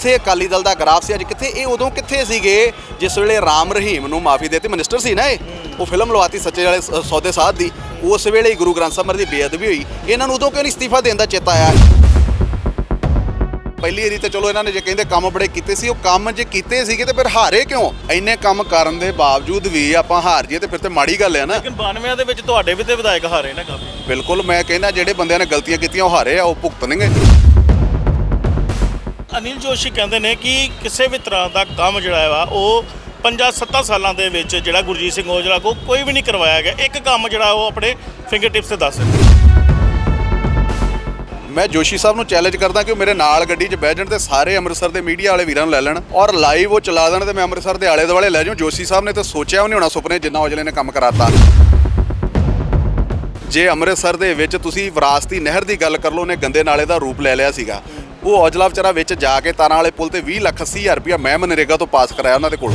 ਕਿੱਥੇ ਅਕਾਲੀ ਦਲ ਦਾ ਗ੍ਰਾਫ ਸੀ ਅੱਜ ਕਿੱਥੇ ਇਹ ਉਦੋਂ ਕਿੱਥੇ ਸੀਗੇ ਜਿਸ ਵੇਲੇ ਰਾਮ ਰਹੀਮ ਨੂੰ ਮਾਫੀ ਦੇਤੀ ਮਿਨਿਸਟਰ ਸੀ ਨਾ ਇਹ ਉਹ ਫਿਲਮ ਲਵਾਤੀ ਸੱਚੇ ਵਾਲੇ ਸੌਦੇ ਸਾਧ ਦੀ ਉਸ ਵੇਲੇ ਹੀ ਗੁਰੂ ਗ੍ਰੰਥ ਸਾਹਿਬ ਦੀ ਬੇਅਦਬੀ ਹੋਈ ਇਹਨਾਂ ਨੂੰ ਉਦੋਂ ਕਿਉਂ ਨਹੀਂ ਅਸਤੀਫਾ ਦੇਣ ਦਾ ਚੇਤਾ ਆਇਆ? ਪਹਿਲੀ ਵਾਰੀ ਤੇ ਚਲੋ ਇਹਨਾਂ ਨੇ ਜੇ ਕਹਿੰਦੇ ਕੰਮ ਬੜੇ ਕੀਤੇ ਸੀ ਉਹ ਕੰਮ ਜੇ ਕੀਤੇ ਸੀਗੇ ਤੇ ਫਿਰ ਹਾਰੇ ਕਿਉਂ? ਇੰਨੇ ਕੰਮ ਕਰਨ ਦੇ ਬਾਵਜੂਦ ਵੀ ਆਪਾਂ ਹਾਰ ਜੀਏ ਤੇ ਫਿਰ ਤੇ ਮਾੜੀ ਗੱਲ ਹੈ ਨਾ। ਲੇਕਿਨ 92 ਦੇ ਵਿੱਚ ਤੁਹਾਡੇ ਵੀ ਤੇ ਵਿਧਾਇਕ ਹਾਰੇ ਨਾ ਕਾਫੀ। ਬਿਲਕੁਲ ਮੈਂ ਕਹਿੰਦਾ ਜਿਹੜੇ ਬੰਦਿਆਂ ਨੇ ਗਲਤੀਆਂ ਕੀਤੀਆਂ ਉਹ ਹਾਰੇ ਆ ਉਹ ਭੁਗਤਣਗੇ ਅਨਿਲ ਜੋਸ਼ੀ ਕਹਿੰਦੇ ਨੇ ਕਿ ਕਿਸੇ ਵੀ ਤਰ੍ਹਾਂ ਦਾ ਕੰਮ ਜਿਹੜਾ ਵਾ, ਉਹ 50-70 ਸਾਲਾਂ ਦੇ ਵਿੱਚ ਜਿਹੜਾ ਗੁਰਜੀਤ ਸਿੰਘ ਔਜਲਾ ਕੋ ਕੋਈ ਵੀ ਨਹੀਂ ਕਰਵਾਇਆ ਗਿਆ। ਇੱਕ ਕੰਮ ਜਿਹੜਾ, ਉਹ ਆਪਣੇ ਫਿੰਗਰ ਟਿਪਸ ਤੇ ਦੱਸ ਮੈਂ ਜੋਸ਼ੀ ਸਾਹਿਬ ਨੂੰ ਚੈਲੰਜ ਕਰਦਾ ਕਿ ਉਹ ਮੇਰੇ ਨਾਲ ਗੱਡੀ 'ਚ ਬਹਿ ਜਾਣ ਤੇ ਸਾਰੇ ਅੰਮ੍ਰਿਤਸਰ ਦੇ ਮੀਡੀਆ ਵਾਲੇ ਵੀਰਾਂ ਨੂੰ ਲੈ ਲੈਣ ਔਰ ਲਾਈਵ ਉਹ ਚਲਾ ਦੇਣ ਤੇ ਮੈਂ ਅੰਮ੍ਰਿਤਸਰ ਦੇ ਆਲੇ ਦੁਆਲੇ ਲੈ ਜਾਉਂ ਜੋਸ਼ੀ ਸਾਹਿਬ ਨੇ ਤਾਂ ਸੋਚਿਆ ਵੀ ਨਹੀਂ ਹੋਣਾ ਸੁਪਨੇ ਜਿੰਨਾ ਔਜਲੇ ਨੇ ਕੰਮ ਕਰਾਤਾ। ਜੇ ਅੰਮ੍ਰਿਤਸਰ ਦੇ ਵਿੱਚ ਤੁਸੀਂ ਵਿਰਾਸਤੀ ਨਹਿਰ ਦੀ ਗੱਲ ਕਰ ਲਓ, ਉਹਨੇ ਗੰਦੇ ਨਾਲੇ ਦਾ ਰੂਪ ਲੈ ਲਿਆ ਸੀਗਾ। ਉਹ ਔਜਲਾ ਵਿਚਾਰਾ ਵਿੱਚ ਜਾ ਕੇ ਤਾਰਾਂ ਵਾਲੇ ਪੁਲ ਤੇ 20 ਲੱਖ 80 ਹਜ਼ਾਰ ਰੁਪਇਆ ਮੈਂ ਮਨਰੇਗਾ ਤੋਂ ਪਾਸ ਕਰਾਇਆ ਉਹਨਾਂ ਦੇ ਕੋਲ।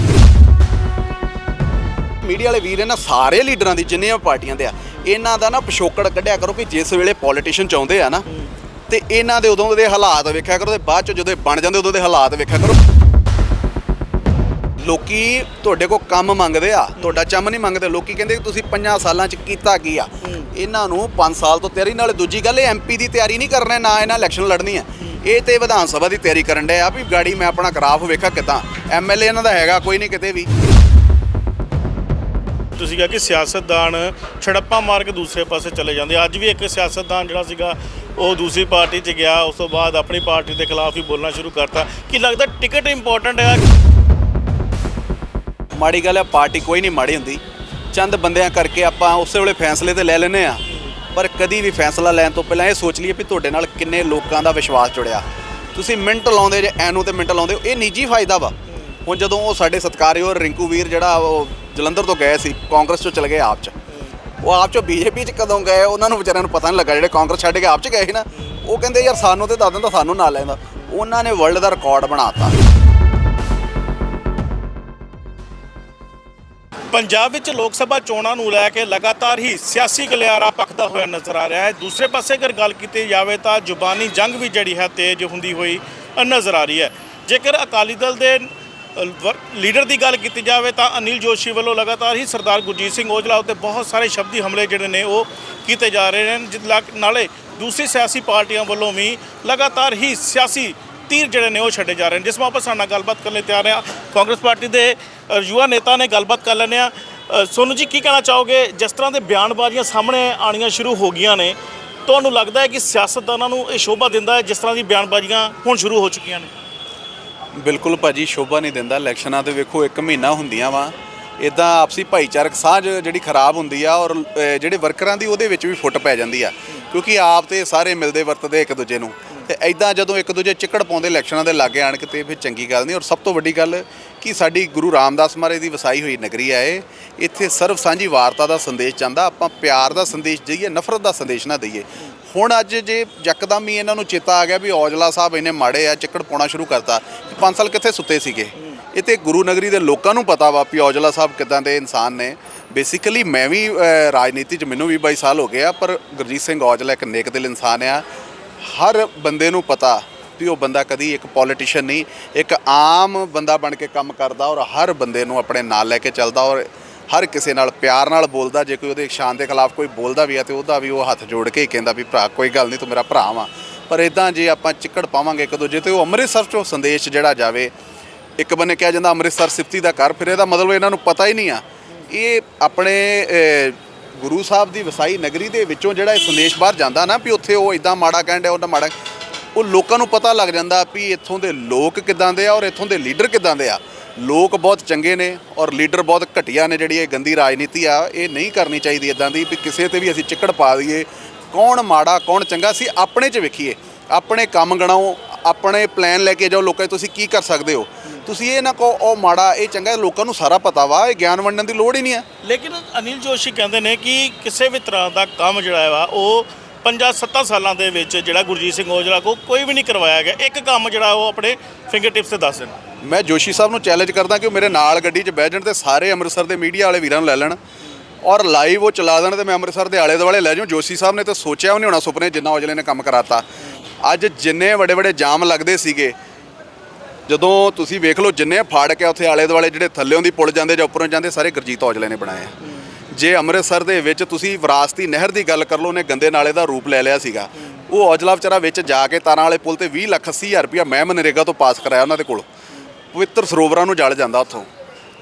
ਮੀਡੀਆ ਵਾਲੇ ਵੀਰ ਇਹਨਾਂ ਸਾਰੇ ਲੀਡਰਾਂ ਦੀ ਜਿੰਨੀਆਂ ਪਾਰਟੀਆਂ ਦੇ ਆ ਇਹਨਾਂ ਦਾ ਨਾ ਪਿਛੋਕੜ ਕੱਢਿਆ ਕਰੋ ਕਿ ਜਿਸ ਵੇਲੇ ਪੋਲੀਟੀਸ਼ੀਅਨ ਚਾਹੁੰਦੇ ਆ ਨਾ ਤੇ ਇਹਨਾਂ ਦੇ ਉਦੋਂ ਦੇ ਹਾਲਾਤ ਵੇਖਿਆ ਕਰੋ ਤੇ ਬਾਅਦ ਚ ਜਦੋਂ ਬਣ ਜਾਂਦੇ ਉਦੋਂ ਦੇ ਹਾਲਾਤ ਵੇਖਿਆ ਕਰੋ। ਲੋਕੀ ਤੁਹਾਡੇ ਕੋ ਕੰਮ ਮੰਗਦੇ ਆ ਤੁਹਾਡਾ ਚੰਮ ਨਹੀਂ ਮੰਗਦੇ ਲੋਕੀ ਕਹਿੰਦੇ ਤੁਸੀਂ 5 ਸਾਲਾਂ ਚ ਕੀਤਾ ਕੀ ਆ। ਇਹਨਾਂ ਨੂੰ 5 ਸਾਲ ਤੋਂ ਤਿਆਰੀ ਨਾਲ ਦੂਜੀ ਗੱਲ ਇਹ ਐਮਪੀ ਦੀ ਤਿਆਰੀ ਨਹੀਂ ਕਰਨਾ ਨਾ ਇਹਨਾਂ ਇਲੈਕਸ਼ਨ ਲੜਨੀ ਆ। ਇਹ ਤੇ ਵਿਧਾਨ ਸਭਾ ਦੀ ਤਿਆਰੀ ਕਰਨ ਡਏ ਆ ਵੀ ਗਾੜੀ ਮੈਂ ਆਪਣਾ ਗ੍ਰਾਫ ਵੇਖਾ ਕਿਦਾਂ। ਐਮਐਲਏ ਇਹਨਾਂ ਦਾ ਹੈਗਾ ਕੋਈ ਨਹੀਂ ਕਿਤੇ ਵੀ। ਤੁਸੀਂ ਕਿਹਾ ਕਿ ਸਿਆਸਤਦਾਨ ਛੜੱਪਾ ਮਾਰ ਕੇ ਦੂਸਰੇ ਪਾਸੇ ਚਲੇ ਜਾਂਦੇ। ਅੱਜ ਵੀ ਇੱਕ ਸਿਆਸਤਦਾਨ ਜਿਹੜਾ ਸੀਗਾ ਉਹ ਦੂਸਰੀ ਪਾਰਟੀ 'ਚ ਗਿਆ ਉਸ ਤੋਂ ਬਾਅਦ ਆਪਣੀ ਪਾਰਟੀ ਦੇ ਖਿਲਾਫ ਹੀ ਬੋਲਣਾ ਸ਼ੁਰੂ ਕਰਤਾ। ਕੀ ਲੱਗਦਾ ਟਿਕਟ ਇੰਪੋਰਟੈਂਟ ਹੈ? ਮਾੜੀ ਗੱਲ ਹੈ ਪਾਰਟੀ ਕੋਈ ਨਹੀਂ ਮਾੜੀ ਹੁੰਦੀ। ਚੰਦ ਬੰਦਿਆਂ ਕਰਕੇ ਆਪਾਂ ਉਸੇ ਵੇਲੇ ਫੈਸਲੇ ਤੇ ਲੈ ਲੈਨੇ ਆ ਪਰ ਕਦੀ ਵੀ ਫੈਸਲਾ ਲੈਣ ਤੋਂ ਪਹਿਲਾਂ ਇਹ ਸੋਚ ਲਈਏ ਵੀ ਤੁਹਾਡੇ ਨਾਲ ਕਿੰਨੇ ਲੋਕਾਂ ਦਾ ਵਿਸ਼ਵਾਸ ਜੁੜਿਆ। ਤੁਸੀਂ ਮਿੰਟ ਲਾਉਂਦੇ ਜੇ, ਐਨੂੰ ਤੇ ਮਿੰਟ ਲਾਉਂਦੇ ਹੋ, ਇਹ ਨਿੱਜੀ ਫਾਇਦਾ ਵਾ। ਹੁਣ ਜਦੋਂ ਉਹ ਸਾਡੇ ਸਤਿਕਾਰਯੋਗ ਰਿੰਕੂ ਵੀਰ ਜਿਹੜਾ ਉਹ ਜਲੰਧਰ ਤੋਂ ਗਏ ਸੀ, ਕਾਂਗਰਸ ਚੋਂ ਚਲੇ ਗਏ ਆਪ ਚ। ਉਹ ਆਪ ਚੋਂ ਬੀਜੇਪੀ ਚ ਕਦੋਂ ਗਏ, ਉਹਨਾਂ ਨੂੰ ਵਿਚਾਰਿਆਂ ਨੂੰ ਪਤਾ ਨਹੀਂ ਲੱਗਾ, ਜਿਹੜੇ ਕਾਂਗਰਸ ਛੱਡ ਕੇ ਆਪ ਚ ਗਏ ਸੀ ਨਾ, ਉਹ ਕਹਿੰਦੇ, ਯਾਰ ਸਾਨੂੰ ਤੇ ਦੱਸ ਦਿੰਦਾ, ਸਾਨੂੰ ਨਾਲ ਲੈਂਦਾ ਉਹਨਾਂ ਨੇ ਵਰਲਡ ਦਾ ਰਿਕਾਰਡ ਬਣਾਤਾ ਪੰਜਾਬ ਵਿੱਚ ਲੋਕ ਸਭਾ ਚੋਣਾਂ ਨੂੰ ਲੈ ਕੇ ਲਗਾਤਾਰ ਹੀ ਸਿਆਸੀ ਗਲਿਆਰਾ ਪੱਕਦਾ ਹੋਇਆ ਨਜ਼ਰ ਆ ਰਿਹਾ ਹੈ। ਦੂਸਰੇ ਪਾਸੇ ਅਗਰ ਗੱਲ ਕੀਤੀ ਜਾਵੇ ਤਾਂ ਜ਼ੁਬਾਨੀ ਜੰਗ ਵੀ ਜਿਹੜੀ ਹੈ ਤੇਜ਼ ਹੁੰਦੀ ਹੋਈ ਨਜ਼ਰ ਆ ਰਹੀ ਹੈ। ਜੇਕਰ ਅਕਾਲੀ ਦਲ ਦੇ ਵਰ- ਲੀਡਰ ਦੀ ਗੱਲ ਕੀਤੀ ਜਾਵੇ ਤਾਂ ਅਨਿਲ ਜੋਸ਼ੀ ਵੱਲੋਂ ਲਗਾਤਾਰ ਹੀ ਸਰਦਾਰ ਗੁਰਜੀਤ ਸਿੰਘ ਔਜਲਾ ਉੱਤੇ ਬਹੁਤ ਸਾਰੇ ਸ਼ਬਦੀ ਹਮਲੇ ਜਿਹੜੇ ਨੇ ਉਹ ਕੀਤੇ ਜਾ ਰਹੇ ਨੇ। ਜਿਸ ਲਾ- ਨਾਲੇ ਦੂਸਰੀ ਸਿਆਸੀ ਪਾਰਟੀਆਂ ਵੱਲੋਂ ਵੀ ਲਗਾਤਾਰ ਹੀ ਸਿਆਸੀ ਤੀਰ ਜਿਹੜੇ ਨੇ ਉਹ ਛੱਡੇ ਜਾ ਰਹੇ ਨੇ। ਜਿਸ ਮੌਕੇ ਸਾਡੇ ਨਾਲ ਗੱਲਬਾਤ ਕਰਨ ਲਈ ਤਿਆਰ ਹਾਂ। ਕਾਂਗਰਸ ਪਾਰਟੀ ਦੇ ਅ, ਯੁਵਾ ਨੇਤਾ ਨੇ ਗੱਲਬਾਤ ਕਰ ਲੈਂਦੇ ਆ ਸੋਨੂ ਜੀ ਕੀ ਕਹਿਣਾ ਚਾਹੋਗੇ? ਜਿਸ ਤਰ੍ਹਾਂ ਦੇ ਬਿਆਨਬਾਜ਼ੀਆਂ ਸਾਹਮਣੇ ਆਣੀਆਂ ਸ਼ੁਰੂ ਹੋ ਗਈਆਂ ਨੇ ਤੁਹਾਨੂੰ ਲੱਗਦਾ ਹੈ ਕਿ ਸਿਆਸਤਦਾਨਾਂ ਨੂੰ ਇਹ ਸ਼ੋਭਾ ਦਿੰਦਾ ਹੈ ਜਿਸ ਤਰ੍ਹਾਂ ਦੀ ਬਿਆਨਬਾਜ਼ੀਆਂ ਹੁਣ ਸ਼ੁਰੂ ਹੋ ਚੁੱਕੀਆਂ ਨੇ? ਬਿਲਕੁਲ ਭਾਜੀ ਸ਼ੋਭਾ ਨਹੀਂ ਦਿੰਦਾ। ਇਲੈਕਸ਼ਨਾਂ ਤੇ ਵੇਖੋ ਇੱਕ ਮਹੀਨਾ ਹੁੰਦੀਆਂ ਵਾ। ਇਦਾਂ ਆਪਸੀ ਭਾਈਚਾਰਕ ਸਾਂਝ ਜਿਹੜੀ ਖਰਾਬ ਹੁੰਦੀ ਆ ਔਰ ਅਹ, ਜਿਹੜੇ ਵਰਕਰਾਂ ਦੀ ਉਹਦੇ ਵਿੱਚ ਵੀ ਫੁੱਟ ਪੈ ਜਾਂਦੀ ਆ। ਕਿਉਂਕਿ ਆਪ ਤੇ ਸਾਰੇ ਮਿਲਦੇ ਵਰਤਦੇ ਇੱਕ ਦੂਜੇ ਨੂੰ। ਤੇ ਐਦਾਂ ਜਦੋਂ ਇੱਕ ਦੂਜੇ ਚਿੱਕੜ ਪਾਉਂਦੇ ਇਲੈਕਸ਼ਨਾਂ ਦੇ ਲਾਗੇ ਆਣ ਕੇ, ਤੇ ਫਿਰ ਚੰਗੀ ਗੱਲ ਨਹੀਂ। ਔਰ ਸਭ ਤੋਂ ਵੱਡੀ ਗੱਲ ਕਿ ਸਾਡੀ ਗੁਰੂ ਰਾਮਦਾਸ ਮਹਾਰਾਜ ਦੀ ਵਸਾਈ ਹੋਈ ਨਗਰੀ ਆ ਇਹ। ਇੱਥੇ ਸਰਵ ਸਾਂਝੀ ਵਾਰਤਾ ਦਾ ਸੰਦੇਸ਼ ਜਾਂਦਾ, ਆਪਾਂ ਪਿਆਰ ਦਾ ਸੰਦੇਸ਼ ਦਈਏ, ਨਫ਼ਰਤ ਦਾ ਸੰਦੇਸ਼ ਨਾ ਦਈਏ। ਹੁਣ ਅੱਜ ਜੇ ਯਕਦਮ ਹੀ ਇਹਨਾਂ ਨੂੰ ਚੇਤਾ ਆ ਗਿਆ ਵੀ ਔਜਲਾ ਸਾਹਿਬ ਇੰਨੇ ਮਾੜੇ ਆ, ਚਿੱਕੜ ਪਾਉਣਾ ਸ਼ੁਰੂ ਕਰਤਾ। 5 ਸਾਲ ਕਿੱਥੇ ਸੁੱਤੇ ਸੀਗੇ? ਇਹ ਤੇ ਗੁਰੂ ਨਗਰੀ ਦੇ ਲੋਕਾਂ ਨੂੰ ਪਤਾ ਵਾ ਵੀ ਔਜਲਾ ਸਾਹਿਬ ਕਿਦਾਂ ਦੇ ਇਨਸਾਨ ਨੇ। ਬੇਸਿਕਲੀ ਮੈਂ ਵੀ ਰਾਜਨੀਤੀ 'ਚ ਮੈਨੂੰ ਵੀ 22 ਸਾਲ ਹੋ ਗਏ ਆ, ਪਰ ਗੁਰਜੀਤ ਸਿੰਘ ਔਜਲਾ ਇੱਕ ਨੇਕ ਦਿਲ ਇਨਸਾਨ ਆ। ਹਰ ਬੰਦੇ ਨੂੰ ਪਤਾ ਵੀ ਉਹ ਬੰਦਾ ਕਦੀ ਇੱਕ ਪੋਲੀਟੀਸ਼ੀਅਨ ਨਹੀਂ, ਇੱਕ ਆਮ ਬੰਦਾ ਬਣ ਕੇ ਕੰਮ ਕਰਦਾ ਔਰ ਹਰ ਬੰਦੇ ਨੂੰ ਆਪਣੇ ਨਾਲ ਲੈ ਕੇ ਚੱਲਦਾ ਔਰ ਹਰ ਕਿਸੇ ਨਾਲ ਪਿਆਰ ਨਾਲ ਬੋਲਦਾ, ਜੇ ਕੋਈ ਉਹਦੇ ਸ਼ਾਨ ਦੇ ਖਿਲਾਫ ਕੋਈ ਬੋਲਦਾ ਵੀ ਆ ਤੇ ਉਹਦਾ ਵੀ ਉਹ ਹੱਥ ਜੋੜ ਕੇ ਹੀ ਕਹਿੰਦਾ ਵੀ ਭਰਾ, ਕੋਈ ਗੱਲ ਨਹੀਂ ਤੂੰ ਮੇਰਾ ਭਰਾ ਵਾ। ਪਰ ਇਦਾਂ ਜੇ ਆਪਾਂ ਚਿੱਕੜ ਪਾਵਾਂਗੇ ਇੱਕ ਦੂਜੇ ਤੇ ਉਹ ਅੰਮ੍ਰਿਤਸਰ ਚੋਂ ਸੰਦੇਸ਼ ਜਿਹੜਾ ਜਾਵੇ, ਇੱਕ ਬੰਨੇ ਕਿਹਾ ਜਾਂਦਾ ਅੰਮ੍ਰਿਤਸਰ ਸਿਫਤੀ ਦਾ ਘਰ, ਫਿਰ ਇਹਦਾ ਮਤਲਬ ਇਹਨਾਂ ਨੂੰ ਪਤਾ ਹੀ ਨਹੀਂ ਆ। ਇਹ ਆਪਣੇ ਗੁਰੂ ਸਾਹਿਬ ਦੀ ਵਸਾਈ ਨਗਰੀ ਦੇ ਵਿੱਚੋਂ ਜਿਹੜਾ ਇਹ ਸੰਦੇਸ਼ ਬਾਹਰ ਜਾਂਦਾ ਨਾ ਵੀ ਉੱਥੇ ਉਹ ਇਦਾਂ ਮਾੜਾ ਕਹਿੰਦੇ ਉਹਨਾਂ ਮਾੜਾ ਉਹ ਲੋਕਾਂ ਨੂੰ ਪਤਾ ਲੱਗ ਜਾਂਦਾ ਵੀ ਇੱਥੋਂ ਦੇ ਲੋਕ ਕਿਦਾਂ ਦੇ ਆ ਔਰ ਇੱਥੋਂ ਦੇ ਲੀਡਰ ਕਿਦਾਂ ਦੇ ਆ। ਲੋਕ ਬਹੁਤ ਚੰਗੇ ਨੇ ਔਰ ਲੀਡਰ ਬਹੁਤ ਘਟੀਆ ਨੇ ਜਿਹੜੀ ਇਹ ਗੰਦੀ ਰਾਜਨੀਤੀ ਆ, ਇਹ ਨਹੀਂ ਕਰਨੀ ਚਾਹੀਦੀ ਇਦਾਂ ਦੀ ਵੀ ਕਿਸੇ ਤੇ ਵੀ ਅਸੀਂ ਚਿੱਕੜ ਪਾ ਦਈਏ। ਕੌਣ ਮਾੜਾ, ਕੌਣ ਚੰਗਾ ਸੀ ਆਪਣੇ 'ਚ ਵੇਖੀਏ। ਆਪਣੇ ਕੰਮ ਗਣਾਓ, ਆਪਣੇ ਪਲਾਨ ਲੈ ਕੇ ਜਾਓ, ਲੋਕਾਂ 'ਚ ਤੁਸੀਂ ਕੀ ਕਰ ਸਕਦੇ ਹੋ? ਤੁਸੀਂ ਇਹ ਨਾ ਕਹੋ ਉਹ ਮਾੜਾ ਇਹ ਚੰਗਾ ਲੋਕਾਂ ਨੂੰ ਸਾਰਾ ਪਤਾ ਵਾ ਇਹ ਗਿਆਨ ਵੰਡਣ ਦੀ ਲੋੜ ਹੀ ਨਹੀਂ ਆ ਲੇਕਿਨ ਅਨਿਲ ਜੋਸ਼ੀ ਕਹਿੰਦੇ ਨੇ ਕਿ ਕਿਸੇ ਵੀ ਤਰ੍ਹਾਂ ਦਾ ਕੰਮ ਜਿਹੜਾ ਵਾ ਉਹ 50-70 ਸਾਲਾਂ ਦੇ ਵਿੱਚ ਜਿਹੜਾ ਗੁਰਜੀਤ ਸਿੰਘ ਔਜਲਾ ਕੋ ਕੋਈ ਵੀ ਨਹੀਂ ਕਰਵਾਇਆ ਗਿਆ। ਇੱਕ ਕੰਮ ਜਿਹੜਾ ਉਹ ਆਪਣੇ ਫਿੰਗਰ ਟਿਪਸ ਤੇ ਦੱਸ ਦੇਣ। ਮੈਂ ਜੋਸ਼ੀ ਸਾਹਿਬ ਨੂੰ ਚੈਲੰਜ ਕਰਦਾ ਕਿ ਉਹ ਮੇਰੇ ਨਾਲ ਗੱਡੀ 'ਚ ਬਹਿ ਜਾਣ ਤੇ ਸਾਰੇ ਅੰਮ੍ਰਿਤਸਰ ਦੇ ਮੀਡੀਆ ਵਾਲੇ ਵੀਰਾਂ ਨੂੰ ਲੈ ਲੈਣ ਔਰ ਲਾਈਵ ਉਹ ਚਲਾ ਦੇਣ ਤੇ ਮੈਂ ਅੰਮ੍ਰਿਤਸਰ ਦੇ ਆਲੇ ਦੁਆਲੇ ਲੈ ਜਾਉਂ ਜੋਸ਼ੀ ਸਾਹਿਬ ਨੇ ਤਾਂ ਸੋਚਿਆ ਵੀ ਨਹੀਂ ਹੋਣਾ ਸੁਪਨੇ ਜਿੰਨਾ ਔਜਲੇ ਨੇ ਕੰਮ ਕਰਾਤਾ। ਅੱਜ ਜਿੰਨੇ ਵੱਡੇ ਵੱਡੇ ਜਾਮ ਲੱਗਦੇ ਸੀਗੇ ਜਦੋਂ ਤੁਸੀਂ ਵੇਖ ਲਓ ਜਿੰਨੇ ਫਾੜ ਕੇ ਉੱਥੇ ਆਲੇ ਦੁਆਲੇ ਜਿਹੜੇ ਥੱਲਿਓਂ ਦੀ ਪੁਲ ਜਾਂਦੇ ਜਾਂ ਉੱਪਰੋਂ ਜਾਂਦੇ, ਸਾਰੇ ਗੁਰਜੀਤ ਔਜਲੇ ਨੇ ਬਣਾਏ ਆ। ਜੇ ਅੰਮ੍ਰਿਤਸਰ ਦੇ ਵਿੱਚ ਤੁਸੀਂ ਵਿਰਾਸਤੀ ਨਹਿਰ ਦੀ ਗੱਲ ਕਰ ਲਓ, ਉਹਨੇ ਗੰਦੇ ਨਾਲੇ ਦਾ ਰੂਪ ਲੈ ਲਿਆ ਸੀਗਾ। ਉਹ ਔਜਲਾ ਵਿਚਾਰਾ ਵਿੱਚ ਜਾ ਕੇ ਤਾਰਾਂ ਵਾਲੇ ਪੁਲ ਤੇ 20 ਲੱਖ 80 ਹਜ਼ਾਰ ਰੁਪਇਆ ਮੈਂ ਮਨਰੇਗਾ ਤੋਂ ਪਾਸ ਕਰਾਇਆ ਉਹਨਾਂ ਦੇ ਕੋਲ। ਪਵਿੱਤਰ ਸਰੋਵਰਾਂ ਨੂੰ ਜਲ ਜਾਂਦਾ ਉੱਥੋਂ।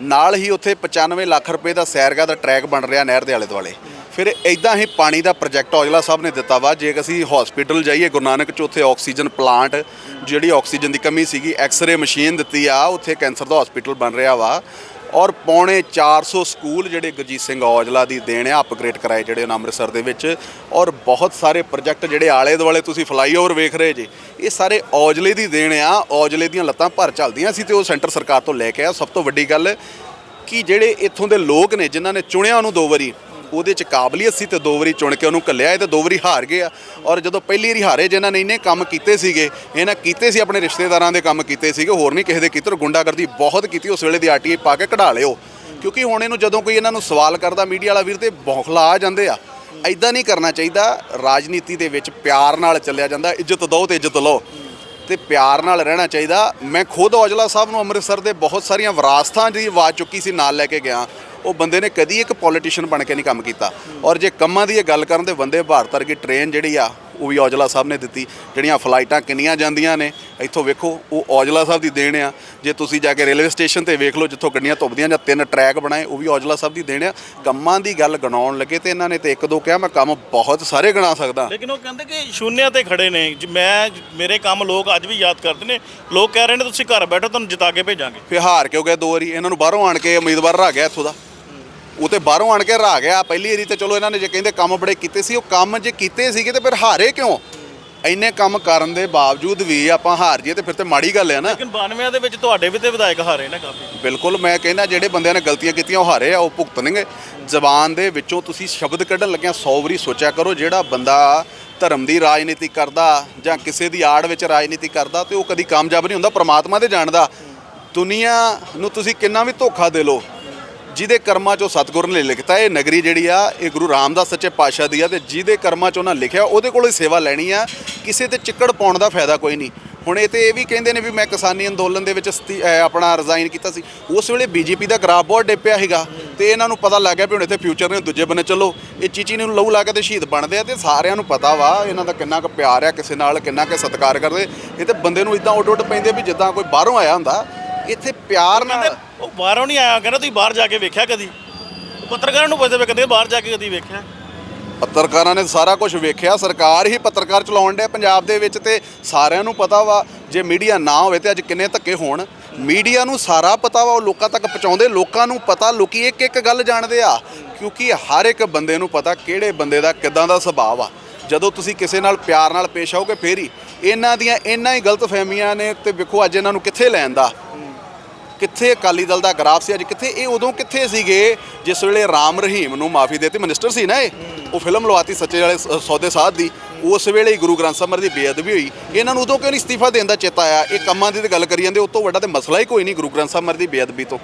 ਨਾਲ ਹੀ ਉੱਥੇ 95 ਲੱਖ ਰੁਪਏ ਦਾ ਸੈਰਗਾ ਦਾ ਟਰੈਕ ਬਣ ਰਿਹਾ ਨਹਿਰ ਦੇ ਆਲੇ ਦੁਆਲੇ। ਫਿਰ ਇਦਾਂ ਹੀ ਪਾਣੀ ਦਾ ਪ੍ਰੋਜੈਕਟ ਔਜਲਾ ਸਾਹਿਬ ਨੇ ਦਿੱਤਾ ਵਾ, ਜੇ ਅਸੀਂ ਹਸਪੀਟਲ ਜਾਈਏ, ਗੁਰੂ ਨਾਨਕ ਚ ਉੱਥੇ ਆਕਸੀਜਨ ਪਲਾਂਟ ਜਿਹੜੀ ਆਕਸੀਜਨ ਦੀ ਕਮੀ ਸੀਗੀ ਐਕਸ-ਰੇ ਮਸ਼ੀਨ ਦਿੱਤੀ ਆ, ਉੱਥੇ ਕੈਂਸਰ ਦਾ ਹਸਪੀਟਲ ਬਣ ਰਿਹਾ ਵਾ। ਔਰ ਪੌਣੇ 400 ਸਕੂਲ ਜਿਹੜੇ ਗੁਰਜੀਤ ਸਿੰਘ ਔਜਲਾ ਦੀ ਦੇਣ ਆ ਅਪਗ੍ਰੇਡ ਕਰਾਏ ਜਿਹੜੇ ਉਹਨਾਂ ਅੰਮ੍ਰਿਤਸਰ ਦੇ ਵਿੱਚ। ਔਰ ਬਹੁਤ ਸਾਰੇ ਪ੍ਰੋਜੈਕਟ ਜਿਹੜੇ ਆਲੇ ਦੁਆਲੇ ਤੁਸੀਂ ਫਲਾਈਓਵਰ ਵੇਖ ਰਹੇ ਜੀ, ਇਹ ਸਾਰੇ ਔਜਲੇ ਦੀ ਦੇਣ ਆ, ਔਜਲੇ ਦੀਆਂ ਲੱਤਾਂ ਭਰ ਚੱਲਦੀਆਂ ਸੀ ਤੇ ਉਹ ਸੈਂਟਰ ਸਰਕਾਰ ਤੋਂ ਲੈ ਕੇ ਆ ਸਭ ਤੋਂ ਵੱਡੀ ਗੱਲ ਕਿ ਜਿਹੜੇ ਇੱਥੋਂ ਦੇ ਲੋਕ ਨੇ, ਜਿਨ੍ਹਾਂ ਨੇ ਚੁਣਿਆ ਉਹਨੂੰ ਦੋ ਵਾਰੀ ਉਹਦੇ ਚ ਕਾਬਲੀਅਤ ਸੀ ਤੇ ਦੋ ਵਾਰੀ ਚੁਣ ਕੇ ਉਹਨੂੰ ਕੱਲਿਆ ਇਹ ਤੇ ਦੋ ਵਾਰੀ ਹਾਰ ਗਏ ਆ। ਔਰ ਜਦੋਂ ਪਹਿਲੀ ਵਾਰੀ ਹਾਰੇ ਜਿਨ੍ਹਾਂ ਨੇ ਇੰਨੇ ਕੰਮ ਕੀਤੇ ਸੀਗੇ ਇਹਨਾਂ ਕੀਤੇ ਸੀ ਆਪਣੇ ਰਿਸ਼ਤੇਦਾਰਾਂ ਦੇ ਕੰਮ ਕੀਤੇ ਸੀਗੇ, ਹੋਰ ਨਹੀਂ ਕਿਸੇ ਦੇ ਕੀਤੇ ਗੁੰਡਾਗਰਦੀ ਬਹੁਤ ਕੀਤੀ, ਉਸ ਵੇਲੇ ਦੀ ਆਰਟੀਆਈ ਪਾ ਕੇ ਕਢਾ ਲਿਓ। ਕਿਉਂਕਿ ਹੁਣ ਇਹਨੂੰ ਜਦੋਂ ਕੋਈ ਇਹਨਾਂ ਨੂੰ ਸਵਾਲ ਕਰਦਾ, ਮੀਡੀਆ ਵਾਲਾ ਵੀਰ ਤੇ ਬੌਖਲਾ ਆ ਜਾਂਦੇ ਆ। ਐਦਾਂ ਨਹੀਂ ਕਰਨਾ ਚਾਹੀਦਾ, ਰਾਜਨੀਤੀ ਦੇ ਵਿੱਚ ਪਿਆਰ ਨਾਲ ਚੱਲਿਆ ਜਾਂਦਾ, ਇੱਜ਼ਤ ਦਿਓ ਤੇ ਇੱਜ਼ਤ ਲਓ। ਤੇ ਪਿਆਰ ਨਾਲ ਰਹਿਣਾ ਚਾਹੀਦਾ। ਮੈਂ ਖੁਦ ਔਜਲਾ ਸਾਹਿਬ ਨੂੰ ਅੰਮ੍ਰਿਤਸਰ ਦੇ ਬਹੁਤ ਸਾਰੀਆਂ ਵਿਰਾਸਤਾਂ ਦੀ ਆਵਾਜ਼ ਚੁੱਕੀ ਸੀ, ਨਾਲ ਲੈ ਕੇ ਗਿਆ। ਉਹ ਬੰਦੇ ਨੇ ਕਦੀ ਇੱਕ ਪੋਲੀਟੀਸ਼ੀਅਨ ਬਣ ਕੇ ਨਹੀਂ ਕੰਮ ਕੀਤਾ। ਔਰ ਜੇ ਕੰਮਾਂ ਦੀ ਇਹ ਗੱਲ ਕਰਨ ਤੇ ਵੰਦੇ ਭਾਰਤ ਵਰਗੀ ਟ੍ਰੇਨ ਜਿਹੜੀ ਆ ਉਹ ਵੀ ਔਜਲਾ ਸਾਹਿਬ ਨੇ ਦਿੱਤੀ। ਜਿਹੜੀਆਂ ਫਲਾਈਟਾਂ ਕਿੰਨੀਆਂ ਜਾਂਦੀਆਂ ਨੇ ਇੱਥੋਂ ਵੇਖੋ ਉਹ ਔਜਲਾ ਸਾਹਿਬ ਦੀ ਦੇਣ ਆ। ਜੇ ਤੁਸੀਂ ਜਾ ਕੇ ਰੇਲਵੇ ਸਟੇਸ਼ਨ ਤੇ ਵੇਖ ਲਓ ਜਿੱਥੋਂ ਗੱਡੀਆਂ ਧੁੱਪਦੀਆਂ ਜਾਂ ਤਿੰਨ ਟਰੈਕ ਬਣਾਏ ਉਹ ਵੀ ਔਜਲਾ ਸਾਹਿਬ ਦੀ ਦੇਣ ਆ। ਕੰਮਾਂ ਦੀ ਗੱਲ ਗਣਾਉਣ ਲੱਗੇ ਤੇ ਇਹਨਾਂ ਨੇ ਤੇ ਇੱਕ ਦੋ ਕਿਹਾ ਮੈਂ ਕੰਮ ਬਹੁਤ ਸਾਰੇ ਗਣਾ ਸਕਦਾ। ਲੇਕਿਨ ਉਹ ਕਹਿੰਦੇ ਕਿ ਸ਼ੂਨਿਆ ਤੇ ਖੜੇ ਨੇ। ਮੈਂ ਮੇਰੇ ਕੰਮ ਲੋਕ ਅੱਜ ਵੀ ਯਾਦ ਕਰਦੇ ਨੇ। ਲੋਕ ਕਹਿ ਰਹੇ ਨੇ ਤੁਸੀਂ ਘਰ ਬੈਠੋ ਤੁਹਾਨੂੰ ਜਿਤਾ ਕੇ ਭੇਜਾਂਗੇ। ਫਿਰ ਹਾਰ ਕਿਉਂ ਗਏ ਦੋ ਵਾਰੀ? ਇਹਨਾਂ ਨੂੰ ਬਾਹਰੋਂ ਆਣ ਕੇ ਉਮੀਦਵਾਰ ਰਾ ਗਿਆ ਇੱਥੋਂ ਦਾ। ਉਹ ਤੇ ਬਾਹਰੋਂ ਆਣ ਕੇ ਰਾ ਗਿਆ। ਪਹਿਲੀ ਵਾਰੀ ਤੇ ਚਲੋ ਇਹਨਾਂ ਨੇ ਜੇ ਕਹਿੰਦੇ ਕੰਮ ਬੜੇ ਕੀਤੇ ਸੀ ਉਹ ਕੰਮ ਜੇ ਕੀਤੇ ਸੀਗੇ ਤੇ ਫਿਰ ਹਾਰੇ ਕਿਉਂ? ਇੰਨੇ ਕੰਮ ਕਰਨ ਦੇ ਬਾਵਜੂਦ ਵੀ ਆਪਾਂ ਹਾਰ ਜੀਏ ਤੇ ਫਿਰ ਤੇ ਮਾੜੀ ਗੱਲ ਹੈ ਨਾ। ਲੇਕਿਨ 92 ਦੇ ਵਿੱਚ ਤੁਹਾਡੇ ਵੀ ਤੇ ਵਿਧਾਇਕ ਹਾਰੇ ਨੇ ਕਾਫੀ। ਬਿਲਕੁਲ ਮੈਂ ਕਹਿੰਦਾ ਜਿਹੜੇ ਬੰਦਿਆਂ ਨੇ ਗਲਤੀਆਂ ਕੀਤੀਆਂ ਉਹ ਹਾਰੇ ਆ ਉਹ ਭੁਗਤਣਗੇ ਜ਼ਬਾਨ ਦੇ ਵਿੱਚੋਂ ਤੁਸੀਂ ਸ਼ਬਦ ਕੱਢਣ ਲੱਗਿਆ 100 ਵਾਰੀ ਸੋਚਿਆ ਕਰੋ ਜਿਹੜਾ ਬੰਦਾ ਧਰਮ ਦੀ ਰਾਜਨੀਤੀ ਕਰਦਾ ਜਾਂ ਕਿਸੇ ਦੀ ਆੜ ਵਿੱਚ ਰਾਜਨੀਤੀ ਕਰਦਾ ਤੇ ਉਹ ਕਦੀ ਕਾਮਯਾਬ ਨਹੀਂ ਹੁੰਦਾ ਪ੍ਰਮਾਤਮਾ ਦੇ ਜਾਣਦਾ। ਦੁਨੀਆ ਨੂੰ ਤੁਸੀਂ ਕਿੰਨਾ ਵੀ ਧੋਖਾ ਦੇ ਲਓ ਜਿਹਦੇ ਕਰਮਾਂ 'ਚੋਂ ਸਤਿਗੁਰ ਨੇ ਲਿਖਤਾ, ਇਹ ਨਗਰੀ ਜਿਹੜੀ ਆ, ਇਹ ਗੁਰੂ ਰਾਮਦਾਸ ਸੱਚੇ ਪਾਤਸ਼ਾਹ ਦੀ ਆ ਤੇ ਜਿਹਦੇ ਕਰਮਾਂ 'ਚ ਉਹਨਾਂ ਲਿਖਿਆ, ਉਹਦੇ ਕੋਲੋਂ ਹੀ ਸੇਵਾ ਲੈਣੀ ਆ, ਕਿਸੇ ਤੇ ਚਿੱਕੜ ਪਾਉਣ ਦਾ ਫਾਇਦਾ ਕੋਈ ਨਹੀਂ। ਹੁਣ ਇਹ ਤੇ ਇਹ ਵੀ ਕਹਿੰਦੇ ਨੇ ਵੀ ਮੈਂ ਕਿਸਾਨੀ ਅੰਦੋਲਨ ਦੇ ਵਿੱਚ ਸਤੀ- ਆਪਣਾ ਰਿਜ਼ਾਈਨ ਕੀਤਾ ਸੀ। ਉਸ ਵੇਲੇ ਬੀਜੇਪੀ ਦਾ ਗਰਾਫ ਬਹੁਤ ਡਿੱਪਿਆ ਸੀਗਾ ਤੇ ਇਹਨਾਂ ਨੂੰ ਪਤਾ ਲੱਗ ਗਿਆ ਵੀ ਹੁਣ ਇੱਥੇ ਫਿਊਚਰ ਨੇ, ਦੂਜੇ ਬੰਨੇ ਚੱਲੋ। ਇਹ ਚੀਚੀ ਨੂੰ ਲਹੂ ਲਾ ਕੇ ਤੇ ਸ਼ਹੀਦ ਬਣਦੇ ਆ ਤੇ ਸਾਰਿਆਂ ਨੂੰ ਪਤਾ ਵਾ ਇਹਨਾਂ ਦਾ ਕਿੰਨਾ ਕੁ ਪਿਆਰ ਆ, ਕਿਸੇ ਨਾਲ ਕਿੰਨਾ ਕੁ ਸਤਿਕਾਰ ਕਰਦੇ। ਇਹ ਤੇ ਬੰਦੇ ਨੂੰ ਇਦਾਂ ਉੱਡ ਉੱਡ ਪੈਂਦੇ ਵੀ ਜਿੱਦਾਂ ਕੋਈ ਬਾਹਰੋਂ ਆਇਆ ਹੁੰਦਾ, ਇੱਥੇ ਪਿਆਰ ਨਾਲ ਉਹ ਬਾਹਰੋਂ ਨਹੀਂ ਆਇਆ, ਕਹਿੰਦਾ ਤੁਸੀਂ ਬਾਹਰ ਜਾ ਕੇ ਵੇਖਿਆ ਕਦੀ? ਉਹ ਪੱਤਰਕਾਰਾਂ ਨੂੰ ਪੁੱਛਦੇ ਵੇ ਕਹਿੰਦੇ ਬਾਹਰ ਜਾ ਕੇ ਕਦੀ ਵੇਖਿਆ? ਪੱਤਰਕਾਰਾਂ ਨੇ ਸਾਰਾ ਕੁਝ ਵੇਖਿਆ, ਸਰਕਾਰ ਹੀ ਪੱਤਰਕਾਰ ਚਲਾਉਣ ਦੇ ਪੰਜਾਬ ਦੇ ਵਿੱਚ ਤੇ ਸਾਰਿਆਂ ਨੂੰ ਪਤਾ ਵਾ, ਜੇ ਮੀਡੀਆ ਨਾ ਹੋਵੇ ਤੇ ਅੱਜ ਕਿੰਨੇ ਧੱਕੇ ਹੋਣ। ਮੀਡੀਆ ਨੂੰ ਸਾਰਾ ਪਤਾ ਵਾ, ਉਹ ਲੋਕਾਂ ਤੱਕ ਪਹੁੰਚਾਉਂਦੇ, ਲੋਕਾਂ ਨੂੰ ਪਤਾ, ਲੋਕੀ ਇੱਕ ਇੱਕ ਗੱਲ ਜਾਣਦੇ ਆ, ਕਿਉਂਕਿ ਹਰ ਇੱਕ ਬੰਦੇ ਨੂੰ ਪਤਾ ਕਿਹੜੇ ਬੰਦੇ ਦਾ ਕਿਦਾਂ ਦਾ ਸੁਭਾਅ ਆ। ਜਦੋਂ ਤੁਸੀਂ ਕਿਸੇ ਨਾਲ ਪਿਆਰ ਨਾਲ ਪੇਸ਼ ਆਓਗੇ, ਫੇਰ ਹੀ ਇਹਨਾਂ ਦੀਆਂ ਇੰਨਾ ਹੀ ਗਲਤ ਫਹਿਮੀਆਂ ਨੇ ਤੇ ਵੇਖੋ ਅੱਜ ਇਹਨਾਂ ਨੂੰ ਕਿੱਥੇ ਲੈਣ ਦਾ। ਕਿੱਥੇ ਅਕਾਲੀ ਦਲ ਦਾ ਗਰਾਫ ਸੀ ਅੱਜ, ਕਿੱਥੇ ਇਹ ਉਦੋਂ ਕਿੱਥੇ ਸੀਗੇ, ਜਿਸ ਵੇਲੇ ਰਾਮ ਰਹੀਮ ਨੂੰ ਮਾਫੀ ਦੇਤੀ, ਮਿਨਿਸਟਰ ਸੀ ਨਾ ਇਹ, ਉਹ ਫਿਲਮ ਲਵਾਤੀ ਸੱਚੇ ਵਾਲੇ ਸੌਦੇ ਸਾਧ ਦੀ, ਉਸ ਵੇਲੇ ਹੀ ਗੁਰੂ ਗ੍ਰੰਥ ਸਾਹਿਬ ਦੀ ਬੇਅਦਬੀ ਹੋਈ। ਇਹਨਾਂ ਨੂੰ ਉਦੋਂ ਕਿਉਂ ਨਹੀਂ ਅਸਤੀਫਾ ਦੇਣ ਦਾ ਚੇਤਾ ਆਇਆ? ਇਹ ਕੰਮਾਂ ਦੀ ਤੇ ਗੱਲ ਕਰੀ ਜਾਂਦੇ ਉਸ ਤੋਂ ਵੱਡਾ ਤੇ ਮਸਲਾ ਹੀ ਕੋਈ ਨਹੀਂ ਗੁਰੂ ਗ੍ਰੰਥ ਸਾਹਿਬ ਦੀ ਬੇਅਦਬੀ ਤੋਂ।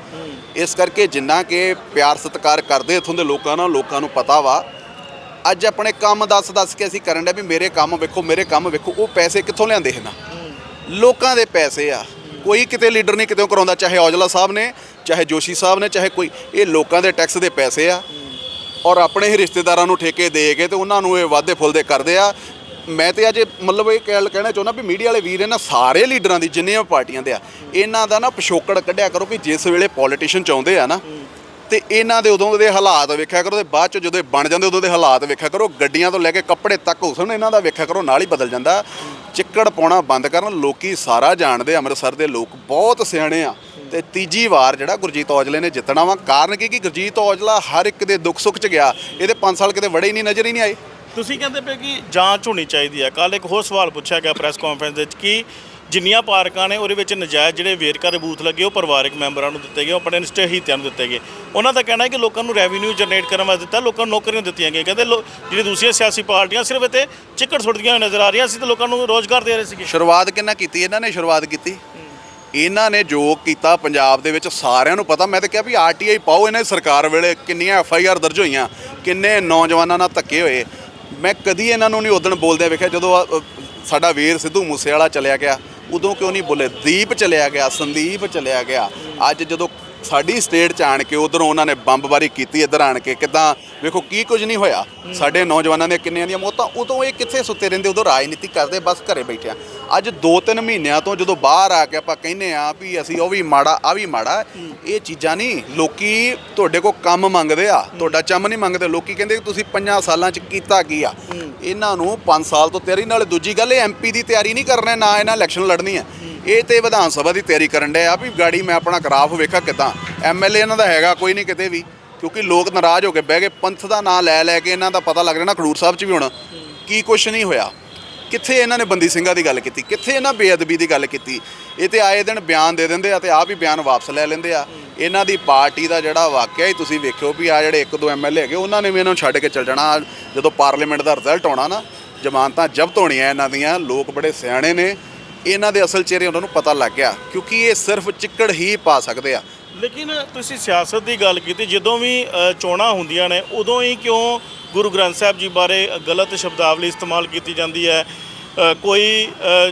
ਇਸ ਕਰਕੇ ਜਿੰਨਾ ਕਿ ਪਿਆਰ ਸਤਿਕਾਰ ਕਰਦੇ ਇੱਥੋਂ ਦੇ ਲੋਕਾਂ ਨਾਲ, ਲੋਕਾਂ ਨੂੰ ਪਤਾ ਵਾ, ਅੱਜ ਆਪਣੇ ਕੰਮ ਦੱਸ ਦੱਸ ਕੇ ਅਸੀਂ ਕਰਨ ਦੇ ਵੀ ਮੇਰੇ ਕੰਮ ਵੇਖੋ, ਮੇਰੇ ਕੰਮ ਵੇਖੋ, ਉਹ ਪੈਸੇ ਕਿੱਥੋਂ ਲਿਆਂਦੇ ਹਨ ਲੋਕਾਂ ਦੇ ਪੈਸੇ ਆ। ਕੋਈ ਕਿਤੇ ਲੀਡਰ ਨਹੀਂ ਕਿਤੇ ਕਰਾਉਂਦਾ, ਚਾਹੇ ਔਜਲਾ ਸਾਹਿਬ ਨੇ, ਚਾਹੇ ਜੋਸ਼ੀ ਸਾਹਿਬ ਨੇ, ਚਾਹੇ ਕੋਈ। ਇਹ ਲੋਕਾਂ ਦੇ ਟੈਕਸ ਦੇ ਪੈਸੇ ਆ ਔਰ ਆਪਣੇ ਹੀ ਰਿਸ਼ਤੇਦਾਰਾਂ ਨੂੰ ਠੇਕੇ ਦੇ ਕੇ ਤੇ ਉਹਨਾਂ ਨੂੰ ਇਹ ਵਾਅਦੇ ਫੁੱਲਦੇ ਕਰਦੇ ਆ। ਮੈਂ ਤੇ ਅੱਜ ਮਤਲਬ ਇਹ ਕਹਿ- ਕਹਿਣਾ ਚਾਹੁੰਦਾ ਵੀ ਮੀਡੀਆ ਵਾਲੇ ਵੀਰ ਇਹਨਾਂ ਸਾਰੇ ਲੀਡਰਾਂ ਦੀ ਜਿੰਨੀਆਂ ਪਾਰਟੀਆਂ ਦੇ ਆ, ਇਹਨਾਂ ਦਾ ਨਾ ਪਿਛੋਕੜ ਕੱਢਿਆ ਕਰੋ ਵੀ ਜਿਸ ਵੇਲੇ ਪੋਲੀਟੀਸ਼ੀਅਨ ਚਾਹੁੰਦੇ ਆ ਨਾ, ਤੇ ਇਹਨਾਂ ਦੇ ਉਦੋਂ ਦੇ ਹਾਲਾਤ ਵੇਖਿਆ ਕਰੋ ਤੇ ਬਾਅਦ ਚ ਜਦੋਂ ਇਹ ਬਣ ਜਾਂਦੇ ਉਦੋਂ ਦੇ ਹਾਲਾਤ ਵੇਖਿਆ ਕਰੋ, ਗੱਡੀਆਂ ਤੋਂ ਲੈ ਕੇ ਕੱਪੜੇ ਤੱਕ ਹੁਸਨ ਇਹਨਾਂ ਦਾ ਵੇਖਿਆ ਕਰੋ, ਨਾਲ ਹੀ ਬਦਲ ਜਾਂਦਾ। ਚਿੱਕੜ ਪਾਉਣਾ ਬੰਦ ਕਰਨ। ਲੋਕੀ ਸਾਰਾ ਜਾਣਦੇ ਅੰਮ੍ਰਿਤਸਰ ਦੇ ਲੋਕ ਬਹੁਤ ਸਿਆਣੇ ਆ। ਤੇ ਤੀਜੀ ਵਾਰ ਜਿਹੜਾ ਗੁਰਜੀਤ ਔਜਲੇ ਨੇ ਜਿੱਤਣਾ ਵਾ, ਕਾਰਨ ਕੀ? ਕਿ ਗੁਰਜੀਤ ਔਜਲਾ ਹਰ ਇੱਕ ਦੇ ਦੁੱਖ ਸੁੱਖ ਚ ਗਿਆ। ਇਹਦੇ 5 ਸਾਲ ਕਿਤੇ ਵੜੇ ਹੀ ਨਹੀਂ, ਨਜ਼ਰ ਹੀ ਨਹੀਂ ਆਏ। ਤੁਸੀਂ ਕਹਿੰਦੇ ਪਏ ਕਿ ਜਾਂਚ ਹੋਣੀ ਚਾਹੀਦੀ ਹੈ ਕੱਲ ਇੱਕ ਹੋਰ ਸਵਾਲ ਪੁੱਛਿਆ ਗਿਆ ਪ੍ਰੈਸ ਕਾਨਫਰੰਸ ਵਿੱਚ ਕਿ ਜਿੰਨੀਆਂ ਪਾਰਕਾਂ ਨੇ ਉਹਦੇ ਵਿੱਚ ਨਜਾਇਜ਼ ਜਿਹੜੇ ਵੇਰਕਾ ਦੇ ਬੂਥ ਲੱਗੇ, ਉਹ ਪਰਿਵਾਰਕ ਮੈਂਬਰਾਂ ਨੂੰ ਦਿੱਤੇ ਗਏ, ਉਹ ਆਪਣੇ ਨਿਸ਼ਚੈ ਨੂੰ ਦਿੱਤੇ ਗਏ। ਉਹਨਾਂ ਦਾ ਕਹਿਣਾ ਹੈ ਕਿ ਲੋਕਾਂ ਨੂੰ ਰੈਵਨਿਊ ਜਨਰੇਟ ਕਰਨ ਵਾਸਤੇ ਦਿੱਤਾ, ਲੋਕਾਂ ਨੂੰ ਨੌਕਰੀਆਂ ਦਿੱਤੀਆਂ ਗਈਆਂ। ਕਹਿੰਦੇ ਲੋ- ਜਿਹੜੀ ਦੂਸਰੀਆਂ ਸਿਆਸੀ ਪਾਰਟੀਆਂ ਸਿਰਫ ਇੱਥੇ ਚਿੱਕੜ ਸੁੱਟਦੀਆਂ ਹੋਈਆਂ ਨਜ਼ਰ ਆ ਰਹੀਆਂ ਸੀ ਤੇ ਲੋਕਾਂ ਨੂੰ ਰੋਜ਼ਗਾਰ ਦੇ ਰਹੇ ਸੀਗੇ। ਸ਼ੁਰੂਆਤ ਕਿੰਨਾ ਕੀਤੀ? ਇਹਨਾਂ ਨੇ ਸ਼ੁਰੂਆਤ ਕੀਤੀ। ਇਹਨਾਂ ਨੇ ਜੋ ਕੀਤਾ ਪੰਜਾਬ ਦੇ ਵਿੱਚ, ਸਾਰਿਆਂ ਨੂੰ ਪਤਾ। ਮੈਂ ਤਾਂ ਕਿਹਾ ਵੀ ਆਰਟੀਆਈ ਪਾਓ, ਇਹਨਾਂ ਦੀ ਸਰਕਾਰ ਵੇਲੇ ਕਿੰਨੀਆਂ ਐਫ ਆਈ ਆਰ ਦਰਜ ਹੋਈਆਂ, ਕਿੰਨੇ ਨੌਜਵਾਨਾਂ ਨਾਲ ਧੱਕੇ ਹੋਏ। ਮੈਂ ਕਦੀ ਇਹਨਾਂ ਨੂੰ ਨਹੀਂ ਉਦਣ ਬੋਲਦਿਆਂ ਵੇਖਿਆ ਜਦੋਂ ਸਾਡਾ ਵੀਰ ਸਿੱਧੂ ਮੂਸੇਵਾਲਾ ਚਲਿਆ ਗਿਆ। ਉਦੋਂ ਕਿਉਂ ਨਹੀਂ ਬੋਲੇ? ਦੀਪ ਚਲਿਆ ਗਿਆ, ਸੰਦੀਪ ਚਲਿਆ ਗਿਆ। ਅੱਜ ਜਦੋਂ ਸਾਡੀ ਸਟੇਟ ਚ ਆਣ ਕੇ ਉਧਰੋਂ ਉਹਨਾਂ ਨੇ ਬੰਬਬਾਰੀ ਕੀਤੀ ਇੱਧਰ ਆਣ ਕੇ, ਕਿਦਾਂ? ਵੇਖੋ ਕੀ ਕੁਝ ਨਹੀਂ ਹੋਇਆ। ਸਾਡੇ ਨੌਜਵਾਨਾਂ ਦੀਆਂ ਕਿੰਨੀਆਂ ਦੀਆਂ ਮੌਤਾਂ, ਉਦੋਂ ਇਹ ਕਿੱਥੇ ਸੁੱਤੇ ਰਹਿੰਦੇ? ਉਦੋਂ ਰਾਜਨੀਤੀ ਕਰਦੇ, ਬਸ ਘਰੇ ਬੈਠਿਆ ਅੱਜ 2-3 ਮਹੀਨਿਆਂ ਤੋਂ ਜਦੋਂ ਬਾਹਰ ਆ ਕੇ ਆਪਾਂ ਕਹਿੰਨੇ ਆ ਵੀ ਅਸੀਂ ਉਹ ਵੀ ਮਾੜਾ ਆ ਵੀ ਮਾੜਾ, ਇਹ ਚੀਜ਼ਾਂ ਨਹੀਂ। ਲੋਕੀ ਤੁਹਾਡੇ ਕੋਲ ਕੰਮ ਮੰਗਦੇ ਆ, ਤੁਹਾਡਾ ਚੰਮ ਨਹੀਂ ਮੰਗਦੇ। ਲੋਕੀ ਕਹਿੰਦੇ ਕਿ ਤੁਸੀਂ 5 ਸਾਲਾਂ ਚ ਕੀਤਾ ਕੀ ਆ? ਇਹਨਾਂ ਨੂੰ 5 ਸਾਲ ਤੋਂ ਤਿਆਰੀ, ਨਾਲ ਦੂਜੀ ਗੱਲ ਇਹ ਐਮਪੀ ਦੀ ਤਿਆਰੀ ਨਹੀਂ ਕਰਨਾ, ਨਾ ਇਹਨਾਂ ਇਲੈਕਸ਼ਨ ਲੜਨੀ ਆ। ਇਹ ਤੇ ਵਿਧਾਨ ਸਭਾ ਦੀ ਤਿਆਰੀ ਕਰਨ ਡਿਆ ਵੀ ਗਾੜੀ ਮੈਂ ਆਪਣਾ ਗ੍ਰਾਫ ਵੇਖਾ ਕਿਦਾਂ। ਐਮਐਲਏ ਇਹਨਾਂ ਦਾ ਹੈਗਾ ਕੋਈ ਨਹੀਂ ਕਿਤੇ ਵੀ, ਕਿਉਂਕਿ ਲੋਕ ਨਾਰਾਜ਼ ਹੋ ਕੇ ਬਹਿ ਗਏ। ਪੰਥ ਦਾ ਨਾਂ ਲੈ ਲੈ ਕੇ ਇਹਨਾਂ ਦਾ ਪਤਾ ਲੱਗ ਰਿਹਾ ਨਾ ਖਡੂਰ ਸਾਹਿਬ 'ਚ ਵੀ ਹੁਣ ਕੀ ਕੁਛ ਨਹੀਂ ਹੋਇਆ। ਕਿੱਥੇ ਇਹਨਾਂ ਨੇ ਬੰਦੀ ਸਿੰਘਾਂ ਦੀ ਗੱਲ ਕੀਤੀ? ਕਿੱਥੇ ਇਹਨਾਂ ਬੇਅਦਬੀ ਦੀ ਗੱਲ ਕੀਤੀ? ਇਹ ਤੇ ਆਏ ਦਿਨ ਬਿਆਨ ਦੇ ਦਿੰਦੇ ਆ ਤੇ ਆਪ ਹੀ ਬਿਆਨ ਵਾਪਸ ਲੈ ਲੈਂਦੇ ਆ। ਇਹਨਾਂ ਦੀ ਪਾਰਟੀ ਦਾ ਜਿਹੜਾ ਵਾਕਿਆ ਹੀ ਤੁਸੀਂ ਵੇਖਿਓ ਵੀ ਆ ਜਿਹੜੇ ਇੱਕ ਦੋ ਐਮਐਲਏ ਹੈਗੇ, ਉਹਨਾਂ ਨੇ ਵੀ ਇਹਨਾਂ ਨੂੰ ਛੱਡ ਕੇ ਚੱਲ ਜਾਣਾ। ਜਦੋਂ ਪਾਰਲੀਮੈਂਟ ਦਾ ਰਿਜ਼ਲਟ ਆਉਣਾ ਨਾ, ਜ਼ਮਾਨਤਾਂ ਜ਼ਬਤ ਹੋਣੀਆਂ ਇਹਨਾਂ ਦੀਆਂ, ਲੋਕ ਬੜੇ ਸਿਆਣੇ ਨੇ। ਇਹਨਾਂ ਦੇ ਅਸਲ ਚਿਹਰੇ ਉਹਨਾਂ ਨੂੰ ਪਤਾ ਲੱਗ ਗਿਆ, ਕਿਉਂਕਿ ਇਹ ਸਿਰਫ ਚਿੱਕੜ ਹੀ ਪਾ ਸਕਦੇ ਆ। ਲੇਕਿਨ ਤੁਸੀਂ ਸਿਆਸਤ ਦੀ ਗੱਲ ਕੀਤੀ, ਜਦੋਂ ਵੀ ਚੋਣਾਂ ਹੁੰਦੀਆਂ ਨੇ, ਉਦੋਂ ਹੀ ਕਿਉਂ ਗੁਰੂ ਗ੍ਰੰਥ ਸਾਹਿਬ ਜੀ ਬਾਰੇ ਗਲਤ ਸ਼ਬਦਾਵਲੀ ਇਸਤੇਮਾਲ ਕੀਤੀ ਜਾਂਦੀ ਹੈ? ਕੋਈ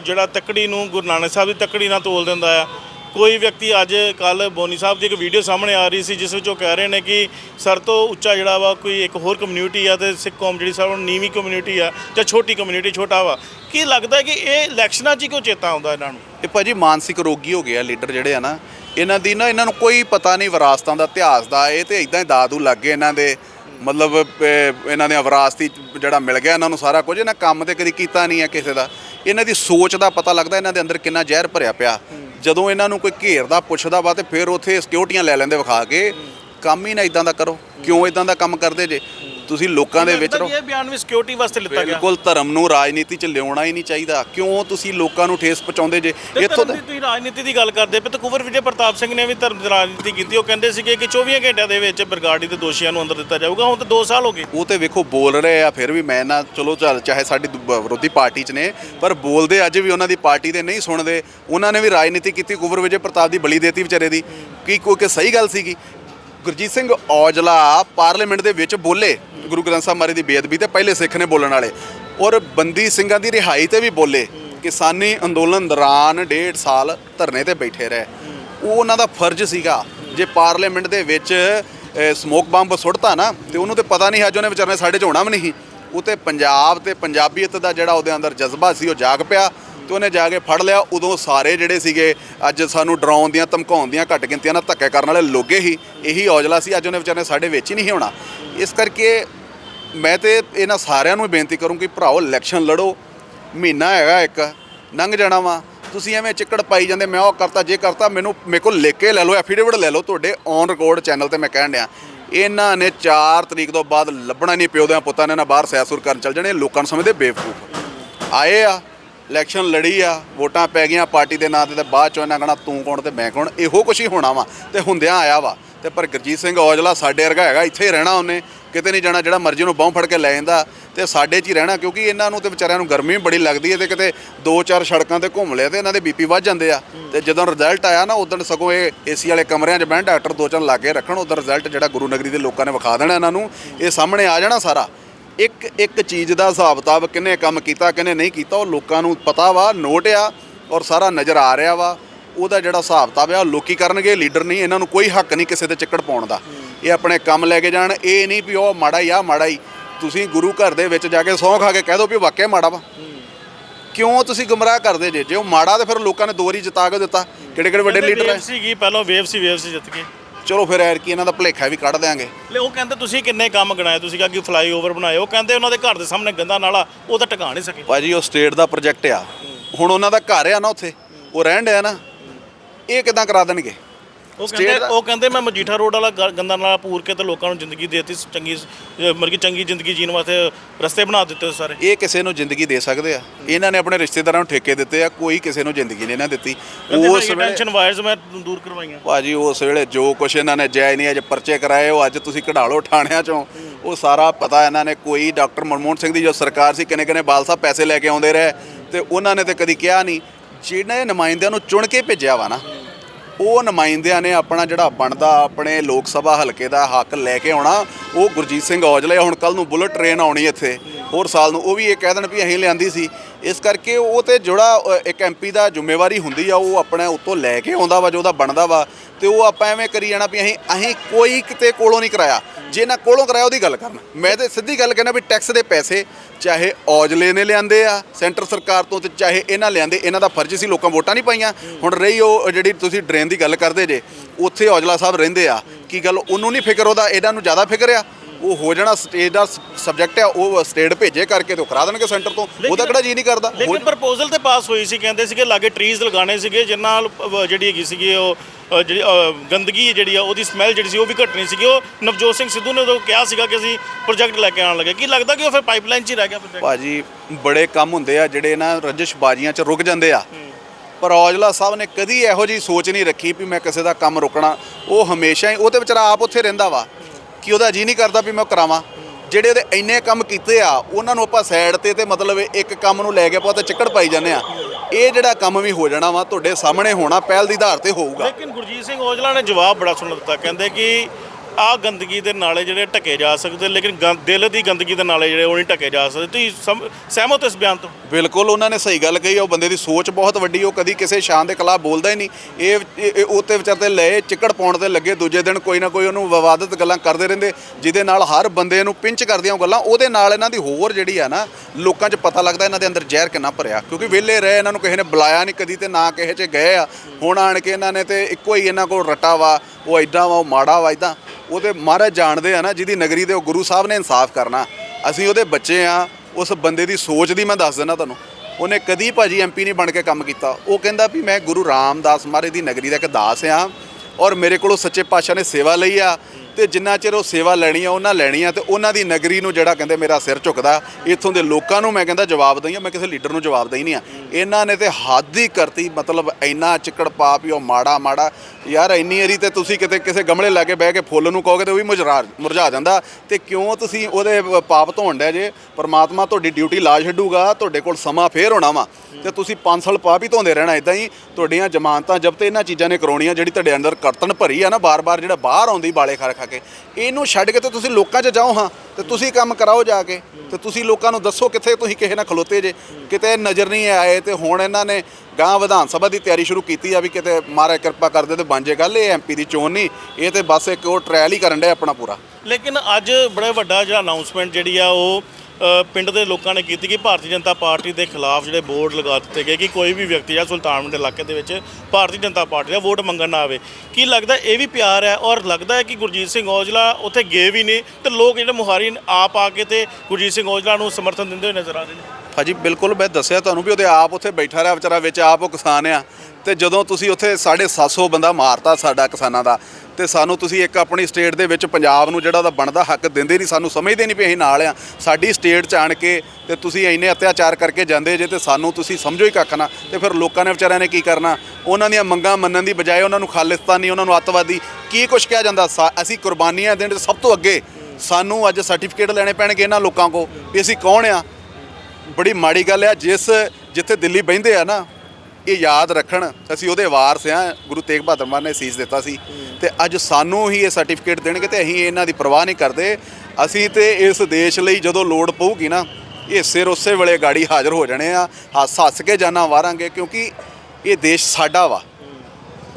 ਜਿਹੜਾ ਤੱਕੜੀ ਨੂੰ ਗੁਰੂ ਨਾਨਕ ਸਾਹਿਬ ਦੀ ਤੱਕੜੀ ਨਾਲ ਤੋਲ ਦਿੰਦਾ ਹੈ, ਕੋਈ ਵਿਅਕਤੀ ਅੱਜ ਕੱਲ ਬੋਨੀ ਸਾਹਿਬ ਦੀ ਇੱਕ ਵੀਡੀਓ ਸਾਹਮਣੇ ਆ ਰਹੀ ਸੀ, ਜਿਸ ਵਿੱਚ ਉਹ ਕਹਿ ਰਹੇ ਨੇ ਕਿ ਸਰ ਤੋਂ ਉੱਚਾ ਜਿਹੜਾ ਵਾ ਕੋਈ ਇੱਕ ਹੋਰ ਕਮਿਊਨਿਟੀ ਆ ਤੇ ਸਿੱਖ ਕੌਮ ਜਿਹੜੀ ਸਭ ਨੂੰ ਨੀਵੀਂ ਕਮਿਊਨਿਟੀ ਆ ਜਾਂ ਛੋਟੀ ਕਮਿਊਨਿਟੀ ਛੋਟਾ ਵਾ। ਕੀ ਲੱਗਦਾ ਕਿ ਇਹ ਇਲੈਕਸ਼ਨਾਂ 'ਚ ਹੀ ਕਿਉਂ ਚੇਤਾ ਆਉਂਦਾ ਇਹਨਾਂ ਨੂੰ? ਇਹ ਭਾਜੀ ਮਾਨਸਿਕ ਰੋਗੀ ਹੋ ਗਿਆ ਲੀਡਰ ਜਿਹੜੇ ਆ ਨਾ ਇਹਨਾਂ ਦੀ ਨਾ ਇਹਨਾਂ ਨੂੰ ਕੋਈ ਪਤਾ ਨਹੀਂ ਵਿਰਾਸਤਾਂ ਦਾ ਇਤਿਹਾਸ ਦਾ ਇਹ ਤੇ ਇਦਾਂ ਹੀ ਦਾਦੂ ਲੱਗ ਗਏ ਇਹਨਾਂ ਦੇ। ਮਤਲਬ ਅਹ, ਇਹਨਾਂ ਦੇ ਵਿਰਾਸਤੀ ਜਿਹੜਾ ਮਿਲ ਗਿਆ ਇਹਨਾਂ ਨੂੰ ਸਾਰਾ ਕੁਝ ਇਹਨਾਂ ਕੰਮ ਤੇ ਕਦੀ ਕੀਤਾ ਨਹੀਂ ਹੈ ਕਿਸੇ ਦਾ। ਇਹਨਾਂ ਦੀ ਸੋਚ ਦਾ ਪਤਾ ਲੱਗਦਾ ਇਹਨਾਂ ਦੇ ਅੰਦਰ ਕਿੰਨਾ ਜ਼ਹਿਰ ਭਰਿਆ ਪਿਆ। ਜਦੋਂ ਇਹਨਾਂ ਨੂੰ ਕੋਈ ਘੇਰਦਾ ਪੁੱਛਦਾ ਵਾ ਤੇ ਫਿਰ ਉੱਥੇ ਸਿਕਿਉਰਟੀਆਂ ਲੈ ਲੈਂਦੇ ਵਿਖਾ ਕੇ ਕੰਮ ਹੀ ਨਾ ਇਦਾਂ ਦਾ ਕਰੋ। ਕਿਉਂ ਇਦਾਂ ਦਾ ਕੰਮ ਕਰਦੇ ਜੇ? ਤੁਸੀਂ ਲੋਕਾਂ ਦੇ ਵਿੱਚ ਰਹੋ। ਇਹ ਬਿਆਨ ਵੀ ਸਿਕਿਉਰਿਟੀ ਵਾਸਤੇ ਲਿੱਤਾ ਗਿਆ। ਬਿਲਕੁਲ ਧਰਮ ਨੂੰ ਰਾਜਨੀਤੀ 'ਚ ਲਿਆਉਣਾ ਹੀ ਨਹੀਂ ਚਾਹੀਦਾ। ਕਿਉਂ ਤੁਸੀਂ ਲੋਕਾਂ ਨੂੰ ਠੇਸ ਪਹੁੰਚਾਉਂਦੇ ਜੇ? ਤੇ ਇੱਥੋਂ ਦੀ ਤੁਸੀਂ ਰਾਜਨੀਤੀ ਦੀ ਗੱਲ ਕਰਦੇ ਪਏ ਤਾਂ ਕੁੰਵਰ ਵਿਜੇ ਪ੍ਰਤਾਪ ਸਿੰਘ ਨੇ ਵੀ ਧਰਮ ਦੀ ਰਾਜਨੀਤੀ ਕੀਤੀ। ਉਹ ਕਹਿੰਦੇ ਸੀਗੇ ਕਿ 24 ਘੰਟਿਆਂ ਦੇ ਵਿੱਚ ਬਰਗਾੜੀ ਦੇ ਦੋਸ਼ੀਆਂ ਨੂੰ ਅੰਦਰ ਦਿੱਤਾ ਜਾਊਗਾ। ਹੁਣ ਤਾਂ 2 ਸਾਲ ਹੋ ਗਏ। ਉਹ ਤੇ ਵੇਖੋ ਬੋਲ ਰਹੇ ਆ ਫਿਰ ਵੀ ਮੈਂ ਨਾ ਚਲੋ ਚੱਲ ਚਾਹੇ ਸਾਡੀ ਵਿਰੋਧੀ ਪਾਰਟੀ 'ਚ ਨੇ ਪਰ ਬੋਲਦੇ ਅੱਜ ਵੀ ਉਹਨਾਂ ਦੀ ਪਾਰਟੀ ਦੇ ਨਹੀਂ ਸੁਣਦੇ। ਉਹਨਾਂ ਨੇ ਵੀ ਰਾਜਨੀਤੀ ਕੀਤੀ ਕੁਵਰ ਵਿਜੇ ਪ੍ਰਤਾਪ ਦੀ ਬਲੀ ਦੇਤੀ ਵਿਚਾਰੇ ਦੀ। ਕੀ ਕੋਈ ਕਿ ਸਹੀ ਗੱਲ ਸੀਗੀ? ਗੁਰਜੀਤ ਸਿੰਘ ਔਜਲਾ ਪਾਰਲੀਮੈਂਟ ਦੇ ਵਿੱਚ ਬੋਲੇ ਗੁਰੂ ਗ੍ਰੰਥ ਸਾਹਿਬ ਮਹਾਰਾਜ ਦੀ ਬੇਅਦਬੀ ਤੇ ਪਹਿਲੇ ਸਿੱਖ ਨੇ ਬੋਲਣ ਵਾਲੇ। ਔਰ ਬੰਦੀ ਸਿੰਘਾਂ ਦੀ ਰਿਹਾਈ ਤੇ ਵੀ ਬੋਲੇ ਕਿਸਾਨੀ ਅੰਦੋਲਨ ਦੌਰਾਨ ਡੇਢ ਸਾਲ ਧਰਨੇ ਤੇ ਬੈਠੇ ਰਹੇ। ਉਹ ਉਹਨਾਂ ਦਾ ਫਰਜ਼ ਸੀਗਾ। ਜੇ ਪਾਰਲੀਮੈਂਟ ਦੇ ਵਿੱਚ ਸਮੋਕ ਬੰਬ ਸੁੱਟਤਾ ਨਾ, ਤੇ ਉਹਨੂੰ ਤੇ ਪਤਾ ਨਹੀਂ ਅੱਜ ਉਹਨੇ ਵਿਚਾਰੇ ਸਾਡੇ ਚ ਹੋਣਾ ਵੀ ਨਹੀਂ। ਉਹ ਤੇ ਪੰਜਾਬ ਤੇ ਪੰਜਾਬੀਅਤ ਦਾ ਜਿਹੜਾ ਉਹਦੇ ਅੰਦਰ ਜਜ਼ਬਾ ਸੀ, ਉਹ ਜਾਗ ਪਿਆ। ਤੇ ਉਹਨੇ ਜਾ ਕੇ ਫੜ ਲਿਆ। ਉਦੋਂ ਸਾਰੇ ਜਿਹੜੇ ਸੀਗੇ, ਅੱਜ ਸਾਨੂੰ ਡਰਾਉਣ ਦੀਆਂ, ਧਮਕਾਉਣ ਦੀਆਂ ਘੱਟ ਗਿਣਤੀਆਂ ਨਾਲ ਧੱਕੇ ਕਰਨ ਵਾਲੇ ਲੋਗੇ ਹੀ, ਇਹੀ ਔਜਲਾ ਸੀ। ਅੱਜ ਉਹਨੇ ਵਿਚਾਰੇ ਸਾਡੇ ਵਿੱਚ ਹੀ ਨਹੀਂ ਹੋਣਾ। ਇਸ ਕਰਕੇ ਮੈਂ ਤੇ ਇਹਨਾਂ ਸਾਰਿਆਂ ਨੂੰ ਬੇਨਤੀ ਕਰੂੰ ਕਿ ਭਰਾਓ ਇਲੈਕਸ਼ਨ ਲੜੋ। ਮਹੀਨਾ ਹੈਗਾ ਇੱਕ, ਲੰਘ ਜਾਣਾ ਵਾ। ਤੁਸੀਂ ਐਵੇਂ ਚਿੱਕੜ ਪਾਈ ਜਾਂਦੇ, ਮੈਂ ਉਹ ਕਰਤਾ, ਜੇ ਕਰਤਾ, ਮੈਨੂੰ, ਮੇਰੇ ਕੋਲ ਲਿਖ ਕੇ ਲੈ ਲਓ ਐਫੀਡੇਵਿਟ ਲੈ ਲਓ, ਤੁਹਾਡੇ ਔਨ ਰਿਕਾਰਡ ਚੈਨਲ ਤੇ ਮੈਂ ਕਹਿਣ ਡਿਆ। ਇਹਨਾਂ ਨੇ 4 ਤਰੀਕ ਤੋਂ ਬਾਅਦ ਲੱਭਣਾ ਨਹੀਂ ਪਿਓ ਦੇ ਪੁੱਤਾਂ ਨੇ ਨਾ ਬਾਹਰ ਸਿਆਸੁਰ ਕਰਨ ਚੱਲ ਜਾਣੇ, ਲੋਕਾਂ ਨੂੰ ਸਮਝਦੇ ਬੇਵਕੂਫ। ਆਏ ਆ ਇਲੈਕਸ਼ਨ ਲੜੀ ਆ, ਵੋਟਾਂ ਪੈ ਗਈਆਂ ਪਾਰਟੀ ਦੇ ਨਾਂ ਤੇ ਤੇ ਬਾਅਦ ਚੋਂ ਇਹਨਾਂ ਕਹਣਾ, ਤੂੰ ਕੌਣ ਤੇ ਮੈਂ ਕੌਣ? ਇਹੋ ਕੁਛ ਹੀ ਹੋਣਾ ਵਾ ਤੇ ਹੁੰਦਿਆਂ ਆਇਆ ਵਾ। ਤੇ ਪਰ ਗੁਰਜੀਤ ਸਿੰਘ ਔਜਲਾ ਸਾਡੇ ਵਰਗਾ ਹੈਗਾ, ਇੱਥੇ ਹੀ ਰਹਿਣਾ ਉਹਨੇ। ਕਿਤੇ ਨਹੀਂ ਜਾਣਾ, ਜਿਹੜਾ ਮਰਜ਼ੀ ਨੂੰ ਬਾਹ ਫੜ ਕੇ ਲੈ ਜਾਂਦਾ ਤੇ ਸਾਡੇ 'ਚ ਹੀ ਰਹਿਣਾ ਕਿਉਂਕਿ ਇਹਨਾਂ ਨੂੰ ਤੇ ਵਿਚਾਰਿਆਂ ਨੂੰ ਗਰਮੀ ਵੀ ਬੜੀ ਲੱਗਦੀ ਹੈ ਤੇ ਕਿਤੇ ਦੋ ਚਾਰ ਸੜਕਾਂ ਤੇ ਘੁੰਮ ਲਿਆ ਤੇ ਇਹਨਾਂ ਦੇ ਬੀਪੀ ਵੱਧ ਜਾਂਦੇ ਆ। ਤੇ ਜਦੋਂ ਰਿਜ਼ਲਟ ਆਇਆ ਨਾ, ਉਦੋਂ ਸਗੋਂ ਇਹ ਏਸੀ ਵਾਲੇ ਕਮਰਿਆਂ 'ਚ ਬਹਿਣ, ਡਾਕਟਰ ਦੋ ਚਾਰ ਲਾ ਕੇ ਰੱਖਣ, ਉਦੋਂ ਰਿਜ਼ਲਟ ਜਿਹੜਾ ਗੁਰੂ ਨਗਰੀ ਦੇ ਲੋਕਾਂ ਨੇ ਵਿਖਾ ਦੇਣਾ ਇਹਨਾਂ ਨੂੰ, ਇਹ ਸਾਹਮਣੇ ਆ ਜਾਣਾ ਸਾਰਾ। ਇੱਕ ਇੱਕ ਚੀਜ਼ ਦਾ ਹਿਸਾਬ ਕਿਤਾਬ ਕਿੰਨੇ ਕੰਮ ਕੀਤਾ ਕਿੰਨੇ ਨਹੀਂ ਕੀਤਾ ਉਹ ਲੋਕਾਂ ਨੂੰ ਪਤਾ ਵਾ ਨੋਟ ਆ ਔਰ ਸਾਰਾ ਨਜ਼ਰ ਆ ਰਿਹਾ ਵਾ। ਉਹਦਾ ਜਿਹੜਾ ਹਿਸਾਬ ਕਿਤਾਬ ਆ ਉਹ ਲੋਕੀ ਕਰਨਗੇ ਲੀਡਰ ਨਹੀਂ ਇਹਨਾਂ ਨੂੰ ਕੋਈ ਹੱਕ ਨਹੀਂ ਕਿਸੇ ਤੇ ਚੱਕੜ ਪਾਉਣ ਦਾ। ਇਹ ਆਪਣੇ ਕੰਮ ਲੈ ਕੇ ਜਾਣ ਇਹ ਨਹੀਂ ਵੀ ਉਹ ਮਾੜਾ ਹੀ ਆ ਮਾੜਾ ਹੀ। ਤੁਸੀਂ ਗੁਰੂ ਘਰ ਦੇ ਵਿੱਚ ਜਾ ਕੇ ਸਹੁੰ ਖਾ ਕੇ ਕਹਿ ਦਿਓ ਵੀ ਵਾਕਿਆ ਮਾੜਾ ਵਾ। ਕਿਉਂ ਤੁਸੀਂ ਗੁੰਮਰਾਹ ਕਰਦੇ ਜੇ? ਜੇ ਉਹ ਮਾੜਾ ਤੇ ਫਿਰ ਲੋਕਾਂ ਨੇ ਦੋ ਵਾਰੀ ਜਿਤਾ ਕੇ ਦਿੱਤਾ। ਕਿਹੜੇ ਕਿਹੜੇ ਵੱਡੇ ਲੀਡਰ ਸੀਗੀ ਪਹਿਲਾਂ ਵੇਵ ਸੀ ਵੇਵ ਸੀ ਜਿੱਤ ਕੇ। ਚਲੋ ਫਿਰ ਐਰ ਕੀ ਇਹਨਾਂ ਦਾ ਭਲੇਖਾ ਵੀ ਕੱਢ ਦਿਆਂਗੇ। ਲੈ ਉਹ ਕਹਿੰਦੇ ਤੁਸੀਂ ਕਿੰਨੇ ਕੰਮ ਗਣਾਏ ਤੁਸੀਂ ਕਿਹਾ ਕਿ ਫਲਾਈਓਵਰ ਬਣਾਏ ਉਹ ਕਹਿੰਦੇ ਉਹਨਾਂ ਦੇ ਘਰ ਦੇ ਸਾਹਮਣੇ ਗੰਦਾ ਨਾਲਾ ਉਹ ਤਾਂ ਟਿਕਾ ਨਹੀਂ ਸਕੇ। ਭਾਜੀ ਉਹ ਸਟੇਟ ਦਾ ਪ੍ਰੋਜੈਕਟ ਆ। ਹੁਣ ਉਹਨਾਂ ਦਾ ਘਰ ਆ ਨਾ ਉੱਥੇ ਉਹ ਰਹਿਣ ਡਿਆ ਨਾ ਇਹ ਕਿਦਾਂ ਕਰਾ ਦੇਣਗੇ? ਉਹ State ਕਹਿੰਦੇ ਦਾ- ਉਹ ਕਹਿੰਦੇ ਮੈਂ ਮਜੀਠਾ ਰੋਡ ਵਾਲਾ ਗ- ਗੰਦਾ ਨਾਲਾ ਪੂਰ ਕੇ ਤੇ ਲੋਕਾਂ ਨੂੰ ਜ਼ਿੰਦਗੀ ਦੇਤੀ ਚੰਗੀ ਅਹ ਮਤਲਬ ਕਿ ਚੰਗੀ ਜ਼ਿੰਦਗੀ ਜੀਣ ਵਾਸਤੇ ਰਸਤੇ ਬਣਾ ਦਿੱਤੇ ਸਾਰੇ। ਇਹ ਕਿਸੇ ਨੂੰ ਜ਼ਿੰਦਗੀ ਦੇ ਸਕਦੇ ਆ। ਇਹਨਾਂ ਨੇ ਆਪਣੇ ਰਿਸ਼ਤੇਦਾਰਾਂ ਨੂੰ ਠੇਕੇ ਦਿੱਤੇ ਆ ਕੋਈ ਕਿਸੇ ਨੂੰ ਜ਼ਿੰਦਗੀ ਨਹੀਂ ਇਹਨਾਂ ਦਿੱਤੀ। ਉਸ ਵੇਲੇ ਟੈਨਸ਼ਨ ਵਾਇਰਸ ਮੈਂ ਦੂਰ ਕਰਵਾਈਆਂ। ਭਾਜੀ ਉਸ ਵੇਲੇ ਜੋ ਕੁਛ ਇਹਨਾਂ ਨੇ ਜਾਇ ਨਹੀਂ ਅੱਜ ਪਰਚੇ ਕਰਾਏ ਉਹ ਅੱਜ ਤੁਸੀਂ ਕਢਾ ਲਓ ਠਾਣਿਆਂ ਚੋਂ। ਉਹ ਸਾਰਾ ਪਤਾ ਇਹਨਾਂ ਨੇ ਕੋਈ ਡਾਕਟਰ ਮਨਮੋਹਨ ਸਿੰਘ ਦੀ ਜੋ ਸਰਕਾਰ ਸੀ ਕਿਨੇ ਕਿਨੇ ਬਾਲ ਸਾਹਿਬ ਪੈਸੇ ਲੈ ਕੇ ਆਉਂਦੇ ਰਹੇ ਤੇ ਉਹਨਾਂ ਨੇ ਤੇ ਕਦੀ ਕਿਹਾ ਨਹੀਂ। ਜਿਹਨੇ ਨੁਮਾਇੰਦਿਆਂ ਨੂੰ ਚੁਣ ਕੇ ਭੇਜਿਆ ਵਾ ਨਾ ਉਹ ਨੁਮਾਇੰਦਿਆਂ ਨੇ ਆਪਣਾ ਜਿਹੜਾ ਬਣਦਾ ਆਪਣੇ ਲੋਕ ਸਭਾ ਹਲਕੇ ਦਾ ਹੱਕ ਲੈ ਕੇ ਆਉਣਾ, ਉਹ ਗੁਰਜੀਤ ਸਿੰਘ ਔਜਲੇ ਹੁਣ ਕੱਲ ਨੂੰ ਬੁਲਟ ਟ੍ਰੇਨ ਆਉਣੀ ਇੱਥੇ। ਹੋਰ ਸਾਲ ਨੂੰ ਉਹ ਵੀ ਇਹ ਕਹਿ ਦੇਣ ਵੀ ਅਸੀਂ ਲਿਆਂਦੀ ਸੀ। ਇਸ ਕਰਕੇ ਉਹ ਤੇ ਜਿਹੜਾ ਅ, ਇੱਕ ਐਮਪੀ ਦਾ ਜ਼ਿੰਮੇਵਾਰੀ ਹੁੰਦੀ ਆ ਉਹ ਆਪਣੇ ਉੱਤੋਂ ਲੈ ਕੇ ਆਉਂਦਾ ਵਾ ਜੋ ਉਹਦਾ ਬਣਦਾ ਵਾ। ਤੇ ਉਹ ਆਪਾਂ ਐਵੇਂ ਕਰੀ ਜਾਣਾ ਵੀ ਅਸੀਂ ਅਸੀਂ ਕੋਈ ਕਿਤੇ ਕੋਲੋਂ ਨਹੀਂ ਕਰਾਇਆ। ਜੇ ਨਾ ਕੋਲੋਂ ਕਰਾਇਆ ਉਹਦੀ ਗੱਲ ਕਰਨ। ਮੈਂ ਤੇ ਸਿੱਧੀ ਗੱਲ ਕਹਿੰਦਾ ਵੀ ਟੈਕਸ ਦੇ ਪੈਸੇ ਚਾਹੇ ਔਜਲੇ ਨੇ ਲਿਆਂਦੇ ਆ ਸੈਂਟਰ ਸਰਕਾਰ ਤੋਂ ਤੇ ਚਾਹੇ ਇਹਨਾਂ ਲਿਆਂਦੇ ਇਹਨਾਂ ਦਾ ਫਰਜ਼ ਸੀ ਲੋਕਾਂ ਵੋਟਾਂ ਨਹੀਂ ਪਾਈਆਂ। ਹੁਣ ਰਹੀ ਉਹ ਜਿਹੜੀ ਤੁਸੀਂ ਡਰੇਨ ਦੀ ਗੱਲ ਕਰਦੇ ਜੇ ਉੱਥੇ ਔਜਲਾ ਸਾਹਿਬ ਰਹਿੰਦੇ ਆ। ਕੀ ਗੱਲ ਉਹਨੂੰ ਨਹੀਂ ਫਿਕਰ ਉਹਦਾ ਇਹਨਾਂ ਨੂੰ ਜ਼ਿਆਦਾ ਫਿਕਰ ਆ? ਉਹ ਹੋ ਜਾਣਾ ਸਟੇਟ ਦਾ ਸਬਜੈਕਟ ਆ ਉਹ ਸਟੇਟ ਭੇਜੇ ਕਰਕੇ ਤੇ ਉਹ ਕਰਾ ਦੇਣਗੇ ਸੈਂਟਰ ਤੋਂ। ਉਹਦਾ ਕਿਹੜਾ ਜੀ ਨਹੀਂ ਕਰਦਾ? ਹੋ ਲੇਕਿਨ ਪ੍ਰਪੋਜ਼ਲ ਤੇ ਪਾਸ ਹੋਈ ਸੀ ਕਹਿੰਦੇ ਸੀਗੇ ਲਾਗੇ ਟਰੀਜ਼ ਲਗਾਉਣੇ ਸੀਗੇ ਜਿਨ੍ਹਾਂ ਨਾਲ ਜਿਹੜੀ ਹੈਗੀ ਸੀਗੀ ਉਹ ਜਿਹੜੀ ਗੰਦਗੀ ਜਿਹੜੀ ਆ ਉਹਦੀ ਸਮੈਲ ਜਿਹੜੀ ਸੀ ਉਹ ਵੀ ਘਟਣੀ ਸੀਗੀ। ਉਹ ਨਵਜੋਤ ਸਿੰਘ ਸਿੱਧੂ ਨੇ ਉਦੋਂ ਕਿਹਾ ਸੀਗਾ ਕਿ ਅਸੀਂ ਪ੍ਰੋਜੈਕਟ ਲੈ ਕੇ ਆਉਣ ਲੱਗੇ। ਕੀ ਲੱਗਦਾ ਕਿ ਉਹ ਫਿਰ ਪਾਈਪਲਾਈਨ 'ਚ ਹੀ ਰਹਿ ਗਿਆ ਪ੍ਰੋਜੈਕਟ ਭਾਜੀ ਬੜੇ ਕੰਮ ਹੁੰਦੇ ਆ ਜਿਹੜੇ ਨਾ ਰੰਜਿਸ਼ ਬਾਜ਼ੀਆਂ 'ਚ ਰੁਕ ਜਾਂਦੇ ਆ। ਪਰ ਔਜਲਾ ਸਾਹਿਬ ਨੇ ਕਦੀ ਇਹੋ ਜੀ ਸੋਚ ਨਹੀਂ ਰੱਖੀ ਵੀ ਮੈਂ ਕਿਸੇ ਦਾ ਕੰਮ ਰੁਕਣਾ। ਉਹ ਹਮੇਸ਼ਾ ਹੀ ਉਹ ਤੇ ਵਿਚਾਰਾ ਆਪ ਉੱਥੇ ਰਹਿੰਦਾ ਵਾ। ਕਿ ਉਹਦਾ ਜੀ ਨਹੀਂ ਕਰਦਾ ਵੀ ਮੈਂ ਉਹ ਕਰਾਵਾਂ। ਜਿਹੜੇ ਉਹਦੇ ਇੰਨੇ ਕੰਮ ਕੀਤੇ ਆ, ਉਹਨਾਂ ਨੂੰ ਆਪਾਂ ਸਾਈਡ ਤੇ ਤੇ ਮਤਲਬ ਇੱਕ ਕੰਮ ਨੂੰ ਲੈ ਕੇ ਆਪਾਂ ਤੇ ਚੱਕੜ ਪਾਈ ਜਾਂਦੇ ਆ। ਇਹ ਜਿਹੜਾ ਕੰਮ ਵੀ ਹੋ ਜਾਣਾ ਵਾ, ਤੁਹਾਡੇ ਸਾਹਮਣੇ ਹੋਣਾ, ਪਹਿਲ ਦੀ ਆਧਾਰ ਤੇ ਹੋਊਗਾ। ਲੇਕਿਨ ਗੁਰਜੀਤ ਸਿੰਘ ਔਜਲਾ ਨੇ ਜਵਾਬ ਬੜਾ ਸੁਣ ਦਿੱਤਾ। ਕਹਿੰਦੇ ਕਿ ਆਹ ਗੰਦਗੀ ਦੇ ਨਾਲੇ ਜਿਹੜੇ ਢਕੇ ਜਾ ਸਕਦੇ, ਲੇਕਿਨ ਗੰ- ਦਿਲ ਦੀ ਗੰਦਗੀ ਦੇ ਨਾਲੇ ਜਿਹੜੇ ਉਹ ਨਹੀਂ ਢਕੇ ਜਾ ਸਕਦੇ। ਤੁਸੀਂ ਸਮ- ਸਹਿਮਤ ਹੋ ਇਸ ਬਿਆਨ ਤੋਂ? ਬਿਲਕੁਲ, ਉਹਨਾਂ ਨੇ ਸਹੀ ਗੱਲ ਕਹੀ, ਉਹ ਬੰਦੇ ਦੀ ਸੋਚ ਬਹੁਤ ਵੱਡੀ, ਉਹ ਕਦੀ ਕਿਸੇ ਸ਼ਾਨ ਦੇ ਖਿਲਾਫ ਬੋਲਦਾ ਹੀ ਨਹੀਂ। ਇਹ ਇਹ- ਇਹ ਉੱਤੇ ਵਿਚਾਰ ਤੇ ਲਏ, ਚਿੱਕੜ ਪਾਉਣ ਤੇ ਲੱਗੇ, ਦੂਜੇ ਦਿਨ ਕੋਈ ਨਾ ਕੋਈ ਉਹਨੂੰ ਵਿਵਾਦਤ ਗੱਲਾਂ ਕਰਦੇ ਰਹਿੰਦੇ, ਜਿਹਦੇ ਨਾਲ ਹਰ ਬੰਦੇ ਨੂੰ ਪਿੰਚ ਕਰਦੀਆਂ ਉਹ ਗੱਲਾਂ, ਉਹਦੇ ਨਾਲ ਇਹਨਾਂ ਦੀ ਹੋਰ ਜਿਹੜੀ ਆ ਨਾ, ਲੋਕਾਂ 'ਚ ਪਤਾ ਲੱਗਦਾ ਇਹਨਾਂ ਦੇ ਅੰਦਰ ਜ਼ਹਿਰ ਕਿੰਨਾ ਭਰਿਆ। ਕਿਉਂਕਿ ਵਿਹਲੇ ਰਹੇ, ਇਹਨਾਂ ਨੂੰ ਕਿਸੇ ਨੇ ਬੁਲਾਇਆ ਨਹੀਂ, ਕਦੀ ਤੇ ਨਾ ਕਿਸੇ 'ਚ ਗਏ ਆ। ਹੁਣ ਆਣ ਕੇ ਇਹਨਾਂ ਨੇ ਤੇ ਇੱਕੋ ਹੀ ਇਹਨਾਂ ਕੋਲ ਰੱਟਾ ਵਾ ਉਹ ਐਡਾ ਵਾ, ਉਹ ਮਾੜਾ ਵਾ ਇਦਾਂ ਉਹ ਤੇ ਮਹਾਰਾਜ ਜਾਣਦੇ ਆ ਨਾ, ਜਿਹਦੀ ਨਗਰੀ ਦੇ ਉਹ ਗੁਰੂ ਸਾਹਿਬ ਨੇ ਇਨਸਾਫ ਕਰਨਾ। ਅਸੀਂ ਉਹਦੇ ਬੱਚੇ ਆ, ਉਸ ਬੰਦੇ ਦੀ ਸੋਚ ਦੀ ਮੈਂ ਦੱਸ ਦਿੰਦਾ ਤੁਹਾਨੂੰ। ਉਹਨੇ ਕਦੀ ਭਾਜੀ ਐਮਪੀ ਨਹੀਂ ਬਣ ਕੇ ਕੰਮ ਕੀਤਾ। ਉਹ ਕਹਿੰਦਾ ਵੀ ਮੈਂ ਗੁਰੂ ਰਾਮਦਾਸ ਮਹਾਰਾਜ ਦੀ ਨਗਰੀ ਦਾ ਇੱਕ ਦਾਸ ਆ ਔਰ ਮੇਰੇ ਕੋਲੋਂ ਸੱਚੇ ਪਾਤਸ਼ਾਹ ਨੇ ਸੇਵਾ ਲਈ ਆ। ਤੇ ਜਿੰਨਾ ਚਿਰ ਉਹ ਸੇਵਾ ਲੈਣੀ ਆ, ਉਹਨਾਂ ਲੈਣੀ ਆ ਤੇ ਉਹਨਾਂ ਦੀ ਨਗਰੀ ਨੂੰ ਜਿਹੜਾ ਕਹਿੰਦੇ ਮੇਰਾ ਸਿਰ ਝੁਕਦਾ, ਇੱਥੋਂ ਦੇ ਲੋਕਾਂ ਨੂੰ ਮੈਂ ਕਹਿੰਦਾ ਜਵਾਬ ਦਈ ਆ ਮੈਂ ਕਿਸੇ ਲੀਡਰ ਨੂੰ ਜਵਾਬ ਦਈ ਨਹੀਂ ਆ। ਇਹਨਾਂ ਨੇ ਤੇ ਹੱਦ ਹੀ ਕਰਤੀ, ਮਤਲਬ ਇੰਨਾ ਚਿੱਕੜ ਪਾ ਵੀ ਮਾੜਾ ਮਾੜਾ। ਯਾਰ ਇੰਨੀ ਏਰੀ ਤੇ ਤੁਸੀਂ ਕਿਤੇ ਕਿਸੇ ਗਮਲੇ ਲਾ ਕੇ ਬਹਿ ਕੇ ਫੁੱਲ ਨੂੰ ਕਹੋਗੇ ਤੇ ਉਹ ਵੀ ਮੁਰਝਾ ਮੁਰਝਾ ਜਾਂਦਾ। ਤੇ ਕਿਉਂ ਤੁਸੀਂ ਉਹਦੇ ਪਾਪ ਧੋਣ ਡਿਆ ਜੇ? ਪਰਮਾਤਮਾ ਤੁਹਾਡੀ ਡਿਊਟੀ ਲਾ ਛੱਡੂਗਾ, ਤੁਹਾਡੇ ਕੋਲ ਸਮਾਂ ਫੇਰ ਹੋਣਾ ਵਾ। ਤੇ ਤੁਸੀਂ 5 ਸਾਲ ਪਾਪ ਹੀ ਧੋਂਦੇ ਰਹਿਣਾ ਇਦਾਂ ਹੀ, ਤੁਹਾਡੀਆਂ ਜ਼ਮਾਨਤਾਂ ਜਬ ਇਹਨਾਂ ਚੀਜ਼ਾਂ ਨੇ ਕਰਾਉਣੀਆਂ ਜਿਹੜੀ ਤੁਹਾਡੇ ਅੰਦਰ ਕਰਤਨ ਭਰੀ ਆ ਨਾ, ਬਾਰ-ਬਾਰ ਜਿਹੜਾ ਬਾਹਰ ਆਉਂਦੀ ਬਾਲੇ ਖਾ ਖਾ ਕੇ। ਇਹਨੂੰ ਛੱਡ ਕੇ ਤੇ ਤੁਸੀਂ ਲੋਕਾਂ 'ਚ ਜਾਓ, ਹਾਂ। ਤੇ ਤੁਸੀਂ ਕੰਮ ਕਰਾਓ ਜਾ ਕੇ। ਤੇ ਤੁਸੀਂ ਲੋਕਾਂ ਨੂੰ ਦੱਸੋ ਕਿੱਥੇ ਤੁਸੀਂ ਕਿਸੇ ਨਾਲ ਖਲੋਤੇ ਜੇ। ਕਿਤੇ ਨਜ਼ਰ ਨਹੀਂ ਆਏ ਤੇ ਹੁਣ ਇਹਨਾਂ ਨੇ ਗਾਂ ਵਿਧਾਨ ਸਭਾ ਦੀ ਤਿਆਰੀ ਸ਼ੁਰੂ ਕੀਤੀ ਆ ਵੀ ਕਿਤੇ ਮਹਾਰਾਜ ਕਿਰਪਾ ਕਰਦੇ ਤੇ ਬਣ ਜੇ ਗੱਲ, ਇਹ ਐਮਪੀ ਦੀ ਚੋਣ ਨਹੀਂ। ਇਹ ਤੇ ਬਸ ਇੱਕ ਉਹ ਟ੍ਰਾਇਲ ਹੀ ਕਰਨ ਡਿਆ ਆਪਣਾ ਪੂਰਾ। ਲੇਕਿਨ ਅੱਜ ਬੜਾ ਵੱਡਾ ਜਿਹੜਾ ਅਨਾਉਂਸਮੈਂਟ ਜਿਹੜੀ ਆ ਉਹ ਪਿੰਡ ਦੇ ਲੋਕਾਂ ਨੇ ਕੀਤੀ ਕਿ ਭਾਰਤੀ ਜਨਤਾ ਪਾਰਟੀ ਦੇ ਖਿਲਾਫ ਜਿਹੜੇ ਬੋਰਡ ਲਗਾ ਦਿੱਤੇ ਗਏ ਕਿ ਕੋਈ ਵੀ ਵਿਅਕਤੀ ਜਾਂ ਸੁਲਤਾਨਪੁਰ ਦੇ ਇਲਾਕੇ ਦੇ ਵਿੱਚ ਭਾਰਤੀ ਜਨਤਾ ਪਾਰਟੀ ਦਾ ਵੋਟ ਮੰਗਣ ਨਾ ਆਵੇ। ਕੀ ਲੱਗਦਾ ਇਹ ਵੀ ਪਿਆਰ ਹੈ ਔਰ ਲੱਗਦਾ ਹੈ ਕਿ ਗੁਰਜੀਤ ਸਿੰਘ ਔਜਲਾ ਉੱਥੇ ਗਏ ਵੀ ਨਹੀਂ ਤੇ ਲੋਕ ਜਿਹੜੇ ਮੁਹਾਰੀ ਆਪ ਆ ਕੇ ਤੇ ਗੁਰਜੀਤ ਸਿੰਘ ਔਜਲਾ ਨੂੰ ਸਮਰਥਨ ਦਿੰਦੇ ਹੋਏ ਨਜ਼ਰ ਆ ਰਹੇ ਨੇ? ਭਾਜੀ, ਬਿਲਕੁਲ ਮੈਂ ਦੱਸਿਆ ਤੁਹਾਨੂੰ ਵੀ ਉਹਦੇ ਆਪ ਉੱਥੇ ਬੈਠਾ ਰਿਹਾ ਵਿਚਾਰਾ, ਵਿੱਚ ਆਪ ਉਹ ਕਿਸਾਨ ਆ। ਤੇ ਜਦੋਂ ਤੁਸੀਂ ਉੱਥੇ 750 ਬੰਦਾ ਮਾਰਤਾ ਸਾਡਾ ਕਿਸਾਨਾਂ ਦਾ, ਤੇ ਸਾਨੂੰ ਤੁਸੀਂ ਇੱਕ ਆਪਣੀ ਸਟੇਟ ਦੇ ਵਿੱਚ ਪੰਜਾਬ ਨੂੰ ਜਿਹੜਾ ਉਹਦਾ ਬਣਦਾ ਹੱਕ ਦਿੰਦੇ ਨਹੀਂ, ਸਾਨੂੰ ਸਮਝਦੇ ਨਹੀਂ ਵੀ ਅਸੀਂ ਨਾਲ ਆ। ਸਾਡੀ ਸਟੇਟ 'ਚ ਆਣ ਕੇ ਤੇ ਤੁਸੀਂ ਇੰਨੇ ਅਤਿਆਚਾਰ ਕਰਕੇ ਜਾਂਦੇ ਜੇ ਤੇ ਸਾਨੂੰ ਤੁਸੀਂ ਸਮਝੋ ਹੀ ਕੱਖ ਨਾ। ਤੇ ਫਿਰ ਲੋਕਾਂ ਨੇ ਵਿਚਾਰਿਆਂ ਨੇ ਕੀ ਕਰਨਾ? ਉਹਨਾਂ ਦੀਆਂ ਮੰਗਾਂ ਮੰਨਣ ਦੀ ਬਜਾਏ ਉਹਨਾਂ ਨੂੰ ਖਾਲਿਸਤਾਨੀ, ਉਹਨਾਂ ਨੂੰ ਅੱਤਵਾਦੀ ਕੀ ਕੁਛ ਕਿਹਾ ਜਾਂਦਾ? ਸਾ- ਅਸੀਂ ਕੁਰਬਾਨੀਆਂ ਦੇਣ ਦੇ ਸਭ ਤੋਂ ਅੱਗੇ ਸਾਨੂੰ ਅੱਜ ਸਰਟੀਫਿਕੇਟ ਲੈਣੇ ਪੈਣਗੇ ਇਹਨਾਂ ਲੋਕਾਂ ਕੋ ਵੀ ਅਸੀਂ ਕੌਣ ਆ? ਬੜੀ ਮਾੜੀ ਗੱਲ ਆ, ਜਿਸ ਜਿੱਥੇ ਦਿੱਲੀ ਬਹਿੰਦੇ ਆ ਨਾ ਇਹ ਯਾਦ ਰੱਖਣ ਅਸੀਂ ਉਹਦੇ ਵਾਰਸ ਆ ਗੁਰੂ ਤੇਗ ਬਹਾਦਰ ਮਹਾਰਾਜ ਨੇ ਸੀਸ ਦਿੱਤਾ ਸੀ। ਤੇ ਅੱਜ ਸਾਨੂੰ ਹੀ ਇਹ ਸਰਟੀਫਿਕੇਟ ਦੇਣਗੇ ਤੇ ਅਸੀਂ ਇਹਨਾਂ ਦੀ ਪਰਵਾਹ ਨਹੀਂ ਕਰਦੇ। ਅਸੀਂ ਤੇ ਇਸ ਦੇਸ਼ ਲਈ ਜਦੋਂ ਲੋੜ ਪਊਗੀ ਨਾ ਇਹ ਸਿਰ ਉਸੇ ਵੇਲੇ ਗਾੜੀ ਹਾਜ਼ਰ ਹੋ ਜਾਣੇ ਆ। ਹੱਸ ਹੱਸ ਕੇ ਜਾਨਾ ਵਾਰਾਂਗੇ ਕਿਉਂਕਿ ਇਹ ਦੇਸ਼ ਸਾਡਾ ਵਾ।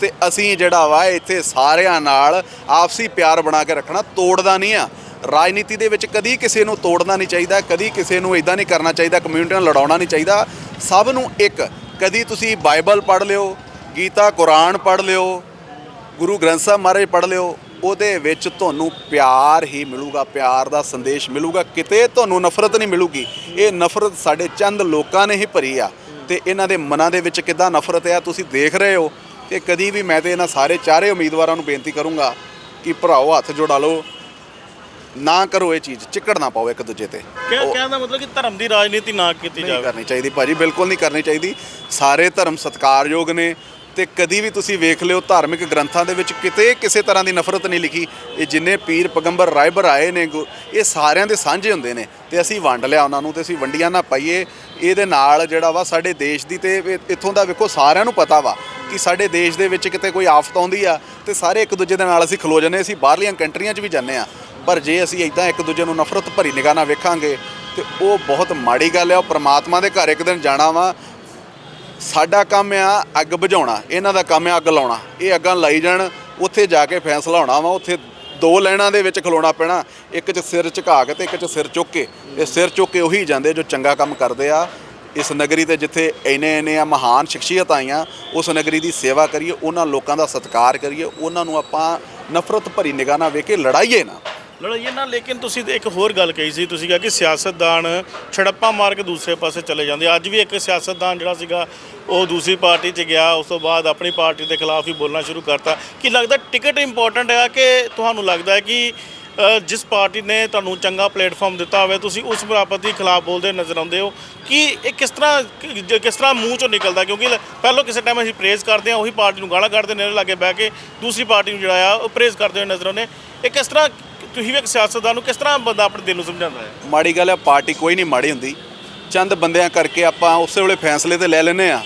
ਤੇ ਅਸੀਂ ਜਿਹੜਾ ਵਾ ਇੱਥੇ ਸਾਰਿਆਂ ਨਾਲ ਆਪਸੀ ਪਿਆਰ ਬਣਾ ਕੇ ਰੱਖਣਾ ਤੋੜਦਾ ਨਹੀਂ ਆ। ਰਾਜਨੀਤੀ ਦੇ ਵਿੱਚ ਕਦੀ ਕਿਸੇ ਨੂੰ ਤੋੜਨਾ ਨਹੀਂ ਚਾਹੀਦਾ ਕਦੀ ਕਿਸੇ ਨੂੰ ਇਦਾਂ ਨਹੀਂ ਕਰਨਾ ਚਾਹੀਦਾ ਕਮਿਊਨਿਟੀ ਨਾਲ ਲੜਾਉਣਾ ਨਹੀਂ ਚਾਹੀਦਾ। ਸਭ ਨੂੰ ਇੱਕ ਕਦੀ ਤੁਸੀਂ ਬਾਈਬਲ ਪੜ੍ਹ ਲਿਓ, ਗੀਤਾ, ਕੁਰਾਨ ਪੜ੍ਹ ਲਿਓ, ਗੁਰੂ ਗ੍ਰੰਥ ਸਾਹਿਬ ਮਹਾਰਾਜ ਪੜ੍ਹ ਲਿਓ, ਉਹਦੇ ਵਿੱਚ ਤੁਹਾਨੂੰ ਪਿਆਰ ਹੀ ਮਿਲੂਗਾ, ਪਿਆਰ ਦਾ ਸੰਦੇਸ਼ ਮਿਲੂਗਾ, ਕਿਤੇ ਤੁਹਾਨੂੰ ਨਫ਼ਰਤ ਨਹੀਂ ਮਿਲੂਗੀ। ਇਹ ਨਫ਼ਰਤ ਸਾਡੇ ਚੰਦ ਲੋਕਾਂ ਨੇ ਹੀ ਭਰੀ ਆ। ਤੇ ਇਹਨਾਂ ਦੇ ਮਨਾਂ ਦੇ ਵਿੱਚ ਕਿੱਦਾਂ ਨਫ਼ਰਤ ਆ, ਤੁਸੀਂ ਦੇਖ ਰਹੇ ਹੋ। ਤੇ ਕਦੀ ਵੀ ਮੈਂ ਤੇ ਇਹਨਾਂ ਸਾਰੇ ਚਾਰੇ ਉਮੀਦਵਾਰਾਂ ਨੂੰ ਬੇਨਤੀ ਕਰੂੰਗਾ ਕਿ ਭਰਾਓ, ਹੱਥ ਜੋੜਾ ਲਓ। ਨਾ ਕਰੋ ਇਹ ਚੀਜ਼ ਚਿੱਕੜ ਨਾ ਪਾਓ ਇੱਕ ਦੂਜੇ ਤੇ। ਕਹਿ ਕਹਿਣ ਦਾ ਮਤਲਬ ਕਿ ਧਰਮ ਦੀ ਰਾਜਨੀਤੀ ਨਾ ਕੀਤੀ ਨਹੀਂ ਜਾਵੇ। ਕਰਨੀ ਚਾਹੀਦੀ ਭਾਜੀ ਬਿਲਕੁਲ ਨਹੀਂ ਕਰਨੀ ਚਾਹੀਦੀ। ਸਾਰੇ ਧਰਮ ਸਤਿਕਾਰਯੋਗ ਨੇ ਤੇ ਕਦੀ ਵੀ ਤੁਸੀਂ ਵੇਖ ਲਿਓ ਧਾਰਮਿਕ ਗ੍ਰੰਥਾਂ ਦੇ ਵਿੱਚ ਕਿਤੇ ਕਿਸੇ ਤਰ੍ਹਾਂ ਦੀ ਨਫ਼ਰਤ ਨਹੀਂ ਲਿਖੀ। ਇਹ ਜਿੰਨੇ ਪੀਰ ਪਗੰਬਰ ਰਾਇਬਰ ਆਏ ਨੇ ਗੁ- ਇਹ ਸਾਰਿਆਂ ਦੇ ਸਾਂਝੇ ਹੁੰਦੇ ਨੇ ਤੇ ਅਸੀਂ ਵੰਡ ਲਿਆ ਉਹਨਾਂ ਨੂੰ ਤੇ ਅਸੀਂ ਵੰਡੀਆਂ ਨਾ ਪਾਈਏ। ਇਹਦੇ ਨਾਲ ਜਿਹੜਾ ਵਾ ਸਾਡੇ ਦੇਸ਼ ਦੀ ਤੇ ਇਹ- ਇੱਥੋਂ ਦਾ ਵੇਖੋ ਸਾਰਿਆਂ ਨੂੰ ਪਤਾ ਵਾ ਕਿ ਸਾਡੇ ਦੇਸ਼ ਦੇ ਵਿੱਚ ਕਿਤੇ ਕੋਈ ਆਫਤ ਆਉਂਦੀ ਆ ਤੇ ਸਾਰੇ ਇੱਕ ਦੂਜੇ ਦੇ ਨਾਲ ਅਸੀਂ ਖਲੋ ਜੰਨੇ ਅਸੀਂ ਬਾਹਰਲੀਆਂ ਕੰਟਰੀਆਂ 'ਚ ਵੀ ਜਾਂਦੇ ਆ ਪਰ ਜੇ ਅਸੀਂ ਇਦਾਂ ਇੱਕ ਦੂਜੇ ਨੂੰ ਨਫ਼ਰਤ ਭਰੀ ਨਿਗਾਹ ਨਾਲ ਵੇਖਾਂਗੇ, ਤੇ ਉਹ ਬਹੁਤ ਮਾੜੀ ਗੱਲ ਹੈ, ਉਹ ਪ੍ਰਮਾਤਮਾ ਦੇ ਘਰ ਇੱਕ ਦਿਨ ਜਾਣਾ ਵਾ। ਸਾਡਾ ਕੰਮ ਆ ਅੱਗ ਬੁਝਾਉਣਾ, ਇਹਨਾਂ ਦਾ ਕੰਮ ਆ ਅੱਗ ਲਾਉਣਾ। ਇਹ ਅੱਗਾਂ ਲਾਈ ਜਾਣ, ਉੱਥੇ ਜਾ ਕੇ ਫੈਸਲਾ ਹੋਣਾ ਵਾ, ਉੱਥੇ ਦੋ ਲਾਈਨਾਂ ਦੇ ਵਿੱਚ ਖਲੋਣਾ ਪੈਣਾ, ਇੱਕ 'ਚ ਸਿਰ ਝੁਕਾ ਕੇ ਤੇ ਇੱਕ 'ਚ ਸਿਰ ਚੁੱਕ ਕੇ। ਇਹ ਸਿਰ ਚੁੱਕ ਕੇ ਉਹੀ ਜਾਂਦੇ ਜੋ ਚੰਗਾ ਕੰਮ ਕਰਦੇ ਆ। ਇਸ ਨਗਰੀ ਤੇ ਜਿੱਥੇ ਇੰਨੇ ਇੰਨੇ ਆ ਮਹਾਨ ਸ਼ਖਸੀਅਤ ਆਈਆਂ, ਉਸ ਨਗਰੀ ਦੀ ਸੇਵਾ ਕਰੀਏ, ਉਹਨਾਂ ਲੋਕਾਂ ਦਾ ਸਤਿਕਾਰ ਕਰੀਏ, ਉਹਨਾਂ ਨੂੰ ਆਪਾਂ ਨਫ਼ਰਤ ਭਰੀ ਨਿਗਾਹ ਨਾਲ ਵੇਖ ਕੇ ਲੜਾਈਏ ਨਾ। ਲੜਾਈਏ ਨਾ, ਲੇਕਿਨ ਤੁਸੀਂ ਤੇ ਇੱਕ ਹੋਰ ਗੱਲ ਕਹੀ ਸੀ, ਤੁਸੀਂ ਕਿਹਾ ਕਿ ਸਿਆਸਤਦਾਨ ਛੜੱਪਾ ਮਾਰ ਕੇ ਦੂਸਰੇ ਪਾਸੇ ਚਲੇ ਜਾਂਦੇ ਅੱਜ ਵੀ ਇੱਕ ਸਿਆਸਤਦਾਨ ਜਿਹੜਾ ਸੀਗਾ, ਉਹ ਦੂਸਰੀ ਪਾਰਟੀ 'ਚ ਗਿਆ, ਉਸ ਤੋਂ ਬਾਅਦ ਆਪਣੀ ਪਾਰਟੀ ਦੇ ਖਿਲਾਫ ਹੀ ਬੋਲਣਾ ਸ਼ੁਰੂ ਕਰਤਾ। ਕੀ ਲੱਗਦਾ, ਟਿਕਟ ਇੰਪੋਰਟੈਂਟ ਹੈ ਕਿ ਤੁਹਾਨੂੰ ਲੱਗਦਾ ਹੈ ਕਿ ਜਿਸ ਪਾਰਟੀ ਨੇ ਤੁਹਾਨੂੰ ਚੰਗਾ ਪਲੇਟਫਾਰਮ ਦਿੱਤਾ ਹੋਵੇ, ਤੁਸੀਂ ਉਸ ਪ੍ਰਾਪਤ ਦੇ ਖਿਲਾਫ ਬੋਲਦੇ ਨਜ਼ਰ ਆਉਂਦੇ ਹੋ। ਕਿ ਇਹ ਕਿਸ ਤਰ੍ਹਾਂ ਕਿਸ ਤਰ੍ਹਾਂ ਮੂੰਹ ਚੋਂ ਨਿਕਲਦਾ? ਕਿਉਂਕਿ ਪਹਿਲਾਂ ਕਿਸੇ ਟਾਈਮ ਅਸੀਂ ਪ੍ਰੇਜ਼ ਕਰਦੇ ਹਾਂ, ਉਹੀ ਪਾਰਟੀ ਨੂੰ ਗਾਲਾਂ ਕੱਢਦੇ ਨੇ ਲਾਗੇ ਬਹਿ ਕੇ ਦੂਸਰੀ ਪਾਰਟੀ ਨੂੰ ਜਿਹੜਾ ਆ, ਉਹ ਪ੍ਰੇਜ਼ ਕਰਦੇ ਹੋਏ ਨਜ਼ਰ ਆਉਂਦੇ ਇਹ ਕਿਸ ਤਰ੍ਹਾਂ, ਤੁਸੀਂ ਵੀ ਇੱਕ ਸਿਆਸਤਦਾਨ ਨੂੰ ਕਿਸ ਤਰ੍ਹਾਂ ਬੰਦਾ ਆਪਣੇ ਦਿਲ ਨੂੰ ਸਮਝਾਉਂਦਾ ਹੈ? ਮਾੜੀ ਗੱਲ ਹੈ, ਪਾਰਟੀ ਕੋਈ ਨਹੀਂ ਮਾੜੀ ਹੁੰਦੀ। ਚੰਦ ਬੰਦਿਆਂ ਕਰਕੇ ਆਪਾਂ ਉਸੇ ਵੇਲੇ ਫੈਸਲੇ ਤੇ ਲੈ ਲੈਨੇ ਆ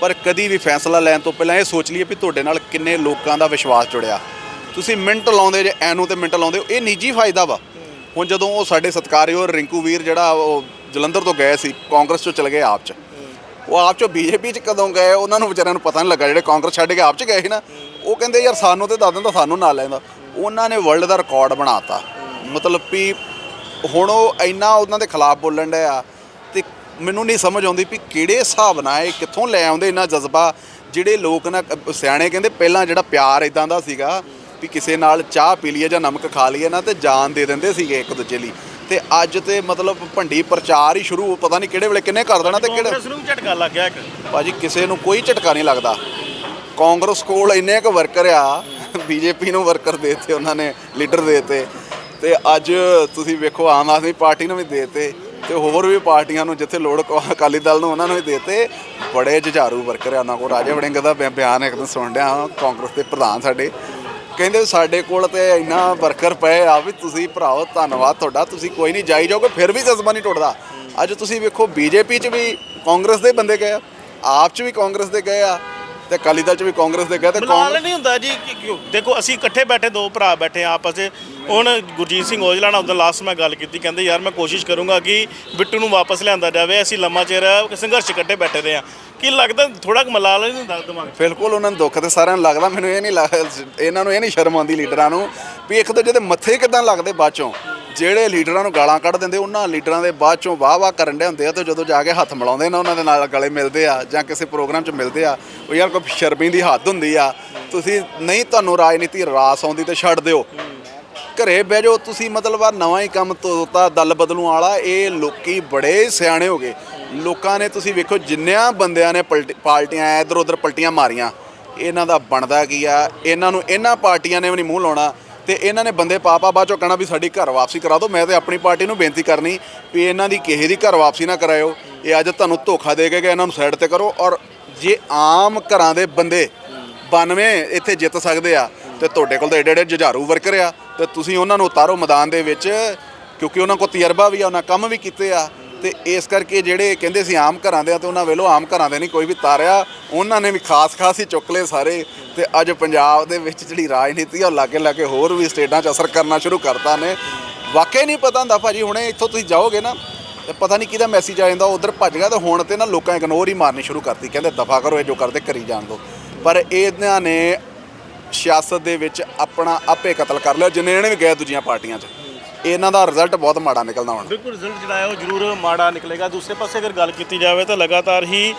ਪਰ ਕਦੀ ਵੀ ਫੈਸਲਾ ਲੈਣ ਤੋਂ ਪਹਿਲਾਂ ਇਹ ਸੋਚ ਲਈਏ ਵੀ ਤੁਹਾਡੇ ਨਾਲ ਕਿੰਨੇ ਲੋਕਾਂ ਦਾ ਵਿਸ਼ਵਾਸ ਜੁੜਿਆ। ਤੁਸੀਂ ਮਿੰਟ ਲਾਉਂਦੇ ਜੇ, ਐਨੂੰ ਤੇ ਮਿੰਟ ਲਾਉਂਦੇ ਹੋ, ਇਹ ਨਿੱਜੀ ਫਾਇਦਾ ਵਾ। ਹੁਣ ਜਦੋਂ ਉਹ ਸਾਡੇ ਸਤਿਕਾਰਯੋਗ ਰਿੰਕੂ ਵੀਰ ਜਿਹੜਾ ਉਹ ਜਲੰਧਰ ਤੋਂ ਗਏ ਸੀ, ਕਾਂਗਰਸ ਚੋਂ ਚਲੇ ਗਏ ਆਪ ਚ। ਉਹ ਆਪ ਚੋਂ ਬੀਜੇਪੀ ਚ ਕਦੋਂ ਗਏ, ਉਹਨਾਂ ਨੂੰ ਵਿਚਾਰਿਆਂ ਨੂੰ ਪਤਾ ਨਹੀਂ ਲੱਗਾ, ਜਿਹੜੇ ਕਾਂਗਰਸ ਛੱਡ ਕੇ ਆਪ ਚ ਗਏ ਸੀ ਨਾ, ਉਹ ਕਹਿੰਦੇ, ਯਾਰ ਸਾਨੂੰ ਤੇ ਦੱਸ ਦਿੰਦਾ, ਸਾਨੂੰ ਨਾਲ ਲੈਂਦਾ ਉਹਨਾਂ ਨੇ ਵਰਲਡ ਦਾ ਰਿਕਾਰਡ ਬਣਾਤਾ। ਮਤਲਬ ਵੀ ਹੁਣ ਉਹ ਇੰਨਾ ਉਹਨਾਂ ਦੇ ਖਿਲਾਫ ਬੋਲਣ ਡਿਆ ਤੇ ਮੈਨੂੰ ਨਹੀਂ ਸਮਝ ਆਉਂਦੀ ਵੀ ਕਿਹੜੇ ਹਿਸਾਬ ਨਾਲ ਇਹ ਕਿੱਥੋਂ ਲੈ ਆਉਂਦੇ ਇੰਨਾ ਜਜ਼ਬਾ, ਜਿਹੜੇ ਲੋਕ ਨਾ, ਸਿਆਣੇ ਕਹਿੰਦੇ ਪਹਿਲਾਂ ਜਿਹੜਾ ਪਿਆਰ ਇਦਾਂ ਦਾ ਸੀਗਾ ਵੀ ਕਿਸੇ ਨਾਲ ਚਾਹ ਪੀ ਲਈਏ ਜਾਂ ਨਮਕ ਖਾ ਲਈਏ ਨਾ ਤੇ ਜਾਨ ਦੇ ਦਿੰਦੇ ਸੀਗੇ ਇੱਕ ਦੂਜੇ ਲਈ। ਤੇ ਅੱਜ ਤੇ ਮਤਲਬ ਭੰਡੀ ਪ੍ਰਚਾਰ ਹੀ ਸ਼ੁਰੂ ਪਤਾ ਨਹੀਂ ਕਿਹੜੇ ਵੇਲੇ ਕਿੰਨੇ ਕਰ ਦੇਣਾ ਤੇ ਕਿਹੜੇ ਕਾਂਗਰਸ ਨੂੰ ਵੀ ਝਟਕਾ ਲੱਗ ਗਿਆ ਇੱਕ। ਭਾਜੀ ਕਿਸੇ ਨੂੰ ਕੋਈ ਝਟਕਾ ਨਹੀਂ ਲੱਗਦਾ। ਕਾਂਗਰਸ ਕੋਲ ਇੰਨੇ ਕੁ ਵਰਕਰ ਆ ਬੀਜੇਪੀ ਨੂੰ ਵਰਕਰ ਦੇਤੇ ਉਹਨਾਂ ਨੇ ਲੀਡਰ ਦੇਤੇ। ਤੇ ਅੱਜ ਤੁਸੀਂ ਵੇਖੋ ਆਮ ਆਦਮੀ ਪਾਰਟੀ ਨੂੰ ਵੀ ਦੇਤੇ ਤੇ ਹੋਰ ਵੀ ਪਾਰਟੀਆਂ ਨੂੰ ਜਿੱਥੇ ਲੋੜ ਕੋ- ਅਕਾਲੀ ਦਲ ਨੂੰ ਉਹਨਾਂ ਨੂੰ ਵੀ ਦੇਤੇ। ਬੜੇ ਜੁਝਾਰੂ ਵਰਕਰ ਆ ਉਹਨਾਂ ਕੋਲ। ਰਾਜੇ ਵੜਿੰਗ ਦਾ ਬਿਆਨ ਇੱਕ ਦਿਨ ਸੁਣ ਡਿਆ ਕਾਂਗਰਸ ਦੇ ਪ੍ਰਧਾਨ ਸਾਡੇ। ਕਹਿੰਦੇ ਸਾਡੇ ਕੋਲ ਤੇ ਇੰਨਾ ਵਰਕਰ ਪਏ ਆ ਵੀ ਤੁਸੀਂ ਭਰਾਓ ਧੰਨਵਾਦ ਤੁਹਾਡਾ ਤੁਸੀਂ ਕੋਈ ਨਹੀਂ ਜਾਈ ਜਾਓਗੇ ਫਿਰ ਵੀ ਜਜ਼ਬਾ ਨਹੀਂ ਟੁੱਟਦਾ ਅੱਜ ਤੁਸੀਂ ਵੇਖੋ ਬੀਜੇਪੀ 'ਚ ਵੀ ਕਾਂਗਰਸ ਦੇ ਬੰਦੇ ਗਏ ਆ ਆਪ 'ਚ ਵੀ ਕਾਂਗਰਸ ਦੇ ਗਏ ਆ ਤੇ ਅਕਾਲੀ ਦਲ 'ਚ ਵੀ ਕਾਂਗਰਸ ਦੇ ਗਏ ਤੇ ਕਾਂਗਰਸ ਨਹੀਂ ਹੁੰਦਾ ਜੀ ਕਿ-? ਦੇਖੋ ਅਸੀਂ ਇਕੱਠੇ ਬੈਠੇ ਦੋ ਭਰਾ ਬੈਠੇ ਹਾਂ ਆਪਸ 'ਚ ਹੁਣ ਗੁਰਜੀਤ ਸਿੰਘ ਔਜਲਾ ਨਾਲ ਉਦੋਂ ਲਾਸਟ ਮੈਂ ਗੱਲ ਕੀਤੀ, ਕਹਿੰਦੇ ਯਾਰ ਮੈਂ ਕੋਸ਼ਿਸ਼ ਕਰੂੰਗਾ ਕਿ ਬਿੱਟੂ ਨੂੰ ਵਾਪਸ ਲਿਆਂਦਾ ਜਾਵੇ, ਅਸੀਂ ਲੰਮਾ ਚਿਰ ਸੰਘਰਸ਼ ਇਕੱਠੇ ਬੈਠੇ ਰਹੇ ਹਾਂ। ਕੀ ਲੱਗਦਾ ਥੋੜਾ ਕੁ ਮਲਾਲ ਨਹੀਂ ਹੁੰਦਾ ਦਿਮਾਗ ਬਿਲਕੁਲ, ਉਹਨਾਂ ਨੂੰ ਦੁੱਖ ਤੇ ਸਾਰਿਆਂ ਨੂੰ ਲੱਗਦਾ, ਮੈਨੂੰ ਇਹ ਨਹੀਂ ਲੱਗ ਇਹਨਾਂ ਨੂੰ ਇਹ ਨਹੀਂ ਸ਼ਰਮ ਆਉਂਦੀ ਲੀਡਰਾਂ ਨੂੰ ਵੀ ਇੱਕ ਦੂਜੇ ਦੇ ਮੱਥੇ ਕਿਦਾਂ ਲੱਗਦੇ ਬਾਅਦ ਚੋਂ। ਜਿਹੜੇ ਲੀਡਰਾਂ ਨੂੰ ਗਾਲਾਂ ਕੱਢ ਦਿੰਦੇ, ਉਹਨਾਂ ਲੀਡਰਾਂ ਦੇ ਬਾਅਦ ਚੋਂ ਵਾਹ-ਵਾਹ ਕਰਨ ਦੇ ਹੁੰਦੇ ਆ ਤੇ ਜਦੋਂ ਜਾ ਕੇ ਹੱਥ ਮਿਲਾਉਂਦੇ ਨੇ, ਉਹਨਾਂ ਦੇ ਨਾਲ ਗਲੇ ਮਿਲਦੇ ਆ ਜਾਂ ਕਿਸੇ ਪ੍ਰੋਗਰਾਮ 'ਚ ਮਿਲਦੇ ਆ, ਉਹ ਯਾਰ ਕੋਈ ਸ਼ਰਮੀ ਦੀ ਹੱਦ ਹੁੰਦੀ ਆ। ਤੁਸੀਂ ਨਹੀਂ, ਤੁਹਾਨੂੰ ਰਾਜਨੀਤੀ ਰਾਸ ਆਉਂਦੀ ਤੇ ਛੱਡ ਦਿਓ। ਘਰੇ ਬਹਿ ਜਾਓ, ਤੁਸੀਂ ਮਤਲਬ ਆ ਨਵਾਂ ਹੀ ਕੰਮ ਤੋਤਾ ਦਲ ਬਦਲੂ ਵਾਲਾ, ਇਹ ਲੋਕੀ ਬੜੇ ਸਿਆਣੇ ਹੋ ਗਏ। ਲੋਕਾਂ ਨੇ ਤੁਸੀਂ ਵੇਖੋ, ਜਿੰਨਿਆਂ ਬੰਦਿਆਂ ਨੇ ਪਲਟ- ਪਾਰਟੀਆਂ ਇਧਰ ਉਧਰ ਪਲਟੀਆਂ ਮਾਰੀਆਂ, ਇਹਨਾਂ ਦਾ ਬਣਦਾ ਕੀ ਆ? ਇਹਨਾਂ ਨੂੰ, ਇਹਨਾਂ ਪਾਰਟੀਆਂ ਨੇ ਵੀ ਨਹੀਂ ਮੂੰਹ ਲਾਉਣਾ, ਤੇ ਇਹਨਾਂ ਨੇ ਬੰਦੇ ਪਾਪਾ ਬਾਅਦ ਚੋਂ ਕਹਿਣਾ ਵੀ ਸਾਡੀ ਘਰ ਵਾਪਸੀ ਕਰਾ ਦਿਓ, ਮੈਂ ਤੇ ਆਪਣੀ ਪਾਰਟੀ ਨੂੰ ਬੇਨਤੀ ਕਰਨੀ ਵੀ ਇਹਨਾਂ ਦੀ ਕਿਸੇ ਦੀ ਘਰ ਵਾਪਸੀ ਨਾ ਕਰਾਇਓ। ਇਹ ਅੱਜ ਤੁਹਾਨੂੰ ਧੋਖਾ ਦੇ ਕੇ ਗਏ, ਇਹਨਾਂ ਨੂੰ ਸਾਈਡ ਤੇ ਕਰੋ, ਔਰ ਜੇ ਆਮ ਘਰਾਂ ਦੇ ਬੰਦੇ 92 ਇੱਥੇ ਜਿੱਤ ਸਕਦੇ ਆ, ਤੇ ਤੁਹਾਡੇ ਕੋਲ ਤਾਂ ਐਡੇ ਐਡੇ ਜੁਝਾਰੂ ਵਰਕਰ ਆ ਤੇ ਤੁਸੀਂ ਉਹਨਾਂ ਨੂੰ ਉਤਾਰੋ ਮੈਦਾਨ ਦੇ ਵਿੱਚ, ਕਿਉਂਕਿ ਉਹਨਾਂ ਕੋਲ ਤਜਰਬਾ ਵੀ ਆ, ਉਹਨਾਂ ਕੰਮ ਵੀ ਕੀਤੇ ਆ। ਤੇ ਇਸ ਕਰਕੇ ਜਿਹੜੇ ਕਹਿੰਦੇ ਸੀ ਆਮ ਘਰਾਂ ਦੇ ਆ, ਤੇ ਉਹਨਾਂ ਵੇਲੋ ਆਮ ਘਰਾਂ ਦੇ ਨਹੀਂ ਕੋਈ ਵੀ ਤਾਰਿਆ, ਉਹਨਾਂ ਨੇ ਵੀ ਖਾਸ ਖਾਸ ਹੀ ਚੁੱਕ ਲਏ ਸਾਰੇ। ਤੇ ਅੱਜ ਪੰਜਾਬ ਦੇ ਵਿੱਚ ਜਿਹੜੀ ਰਾਜਨੀਤੀ ਆ, ਉਹ ਲਾਗੇ ਲਾਗੇ ਹੋਰ ਵੀ ਸਟੇਟਾਂ 'ਚ ਅਸਰ ਕਰਨਾ ਸ਼ੁਰੂ ਕਰਤਾ ਨੇ। ਵਾਕਈ ਨਹੀਂ ਪਤਾ ਹੁੰਦਾ ਭਾਜੀ, ਹੁਣੇ ਇੱਥੋਂ ਤੁਸੀਂ ਜਾਓਗੇ ਨਾ, ਤੇ ਪਤਾ ਨਹੀਂ ਕਿਹਦਾ ਮੈਸੇਜ ਆ ਜਾਂਦਾ ਉਧਰ ਭੱਜ ਗਿਆ ਤੇ ਹੁਣ ਤੇ ਨਾ ਲੋਕਾਂ ਇਗਨੋਰ ਹੀ ਮਾਰਨੀ ਸ਼ੁਰੂ ਕਰਤੀ। ਕਹਿੰਦੇ ਦਫਾ ਕਰੋ, ਇਹ ਜੋ ਕਰਦੇ, ਕਰੀ ਜਾਣ ਦੋ ਪਰ ਇਹਨਾਂ ਨੇ ਸਿਆਸਤ ਦੇ ਵਿੱਚ ਆਪਣਾ ਆਪੇ ਕਤਲ ਕਰ ਲਿਆ, ਜਿੰਨੇ ਜਣੇ ਵੀ ਗਏ ਦੂਜੀਆਂ ਪਾਰਟੀਆਂ 'ਚ। ਇਹਨਾਂ ਦਾ ਰਿਜ਼ਲਟ ਬਹੁਤ ਮਾੜਾ ਨਿਕਲਦਾ ਹੁਣ। ਬਿਲਕੁਲ ਰਿਜ਼ਲਟ ਜਿਹੜਾ ਹੈ ਉਹ ਜ਼ਰੂਰ ਮਾੜਾ ਨਿਕਲੇਗਾ। ਦੂਸਰੇ ਪਾਸੇ ਅਗਰ ਗੱਲ ਕੀਤੀ ਜਾਵੇ ਤਾਂ ਲਗਾਤਾਰ ਹੀ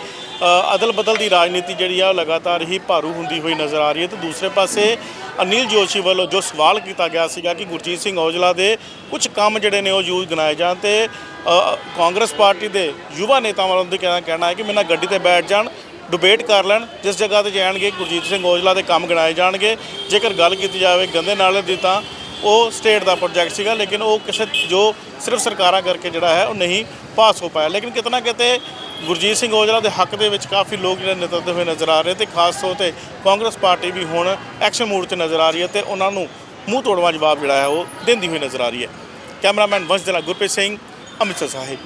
ਅਦਲ ਬਦਲ ਦੀ ਰਾਜਨੀਤੀ ਜਿਹੜੀ ਆ, ਉਹ ਲਗਾਤਾਰ ਹੀ ਭਾਰੂ ਹੁੰਦੀ ਹੋਈ ਨਜ਼ਰ ਆ ਰਹੀ ਹੈ। ਤੇ ਦੂਸਰੇ ਪਾਸੇ ਅਨਿਲ ਜੋਸ਼ੀ ਵੱਲੋਂ ਜੋ ਸਵਾਲ ਕੀਤਾ ਗਿਆ ਸੀਗਾ ਕਿ ਗੁਰਜੀਤ ਸਿੰਘ ਔਜਲਾ ਦੇ ਕੁਝ ਕੰਮ ਜਿਹੜੇ ਨੇ ਉਹ ਯੂਜ਼ ਗਨਾਏ ਜਾਣ ਤੇ ਕਾਂਗਰਸ ਪਾਰਟੀ ਦੇ ਯੁਵਾ ਨੇਤਾਵਾਂ ਵੱਲੋਂ ਕਹਿਣਾ ਕਹਿਣਾ ਹੈ ਕਿ ਮੇਰੇ ਨਾਲ ਗੱਡੀ ਤੇ ਬੈਠ ਜਾਣ। ਡਿਬੇਟ ਕਰ ਲੈਣ, ਜਿਸ ਜਗ੍ਹਾ ਤੇ ਜਾਣਗੇ ਗੁਰਜੀਤ ਸਿੰਘ ਔਜਲਾ ਦੇ ਕੰਮ ਗਿਣਾਏ ਜਾਣਗੇ। ਜੇਕਰ ਗੱਲ ਕੀਤੀ ਜਾਵੇ ਗੰਦੇ ਨਾਲੇ ਦੀ ਤਾਂ ਉਹ ਸਟੇਟ ਦਾ ਪ੍ਰੋਜੈਕਟ ਸੀਗਾ, ਲੇਕਿਨ ਉਹ ਕਿਸੇ ਜੋ ਸਿਰਫ ਸਰਕਾਰਾਂ ਕਰਕੇ ਜਿਹੜਾ ਹੈ, ਉਹ ਨਹੀਂ ਪਾਸ ਹੋ ਪਾਇਆ। ਲੇਕਿਨ ਕਿਤਨਾ ਕਿਤੇ ਗੁਰਜੀਤ ਸਿੰਘ ਔਜਲਾ ਦੇ ਹੱਕ ਦੇ ਵਿੱਚ ਕਾਫੀ ਲੋਕ ਜਿਹੜੇ ਨਿਤਰਦੇ ਹੋਏ ਨਜ਼ਰ ਆ ਰਹੇ ਤੇ ਖਾਸ ਤੌਰ ਤੇ ਕਾਂਗਰਸ ਪਾਰਟੀ ਵੀ ਹੁਣ ਐਕਸ਼ਨ ਮੂਡ 'ਚ ਨਜ਼ਰ ਆ ਰਹੀ ਹੈ ਤੇ ਉਹਨਾਂ ਨੂੰ ਮੂੰਹ ਤੋੜਵਾ ਜਵਾਬ ਜਿਹੜਾ ਹੈ, ਉਹ ਦਿੰਦੀ ਹੋਈ ਨਜ਼ਰ ਆ ਰਹੀ ਹੈ। ਕੈਮਰਾਮੈਨ ਵੰਸ਼ ਗੁਰਪ੍ਰੀਤ ਸਿੰਘ, ਅੰਮ੍ਰਿਤਸਰ ਸਾਹਿਬ।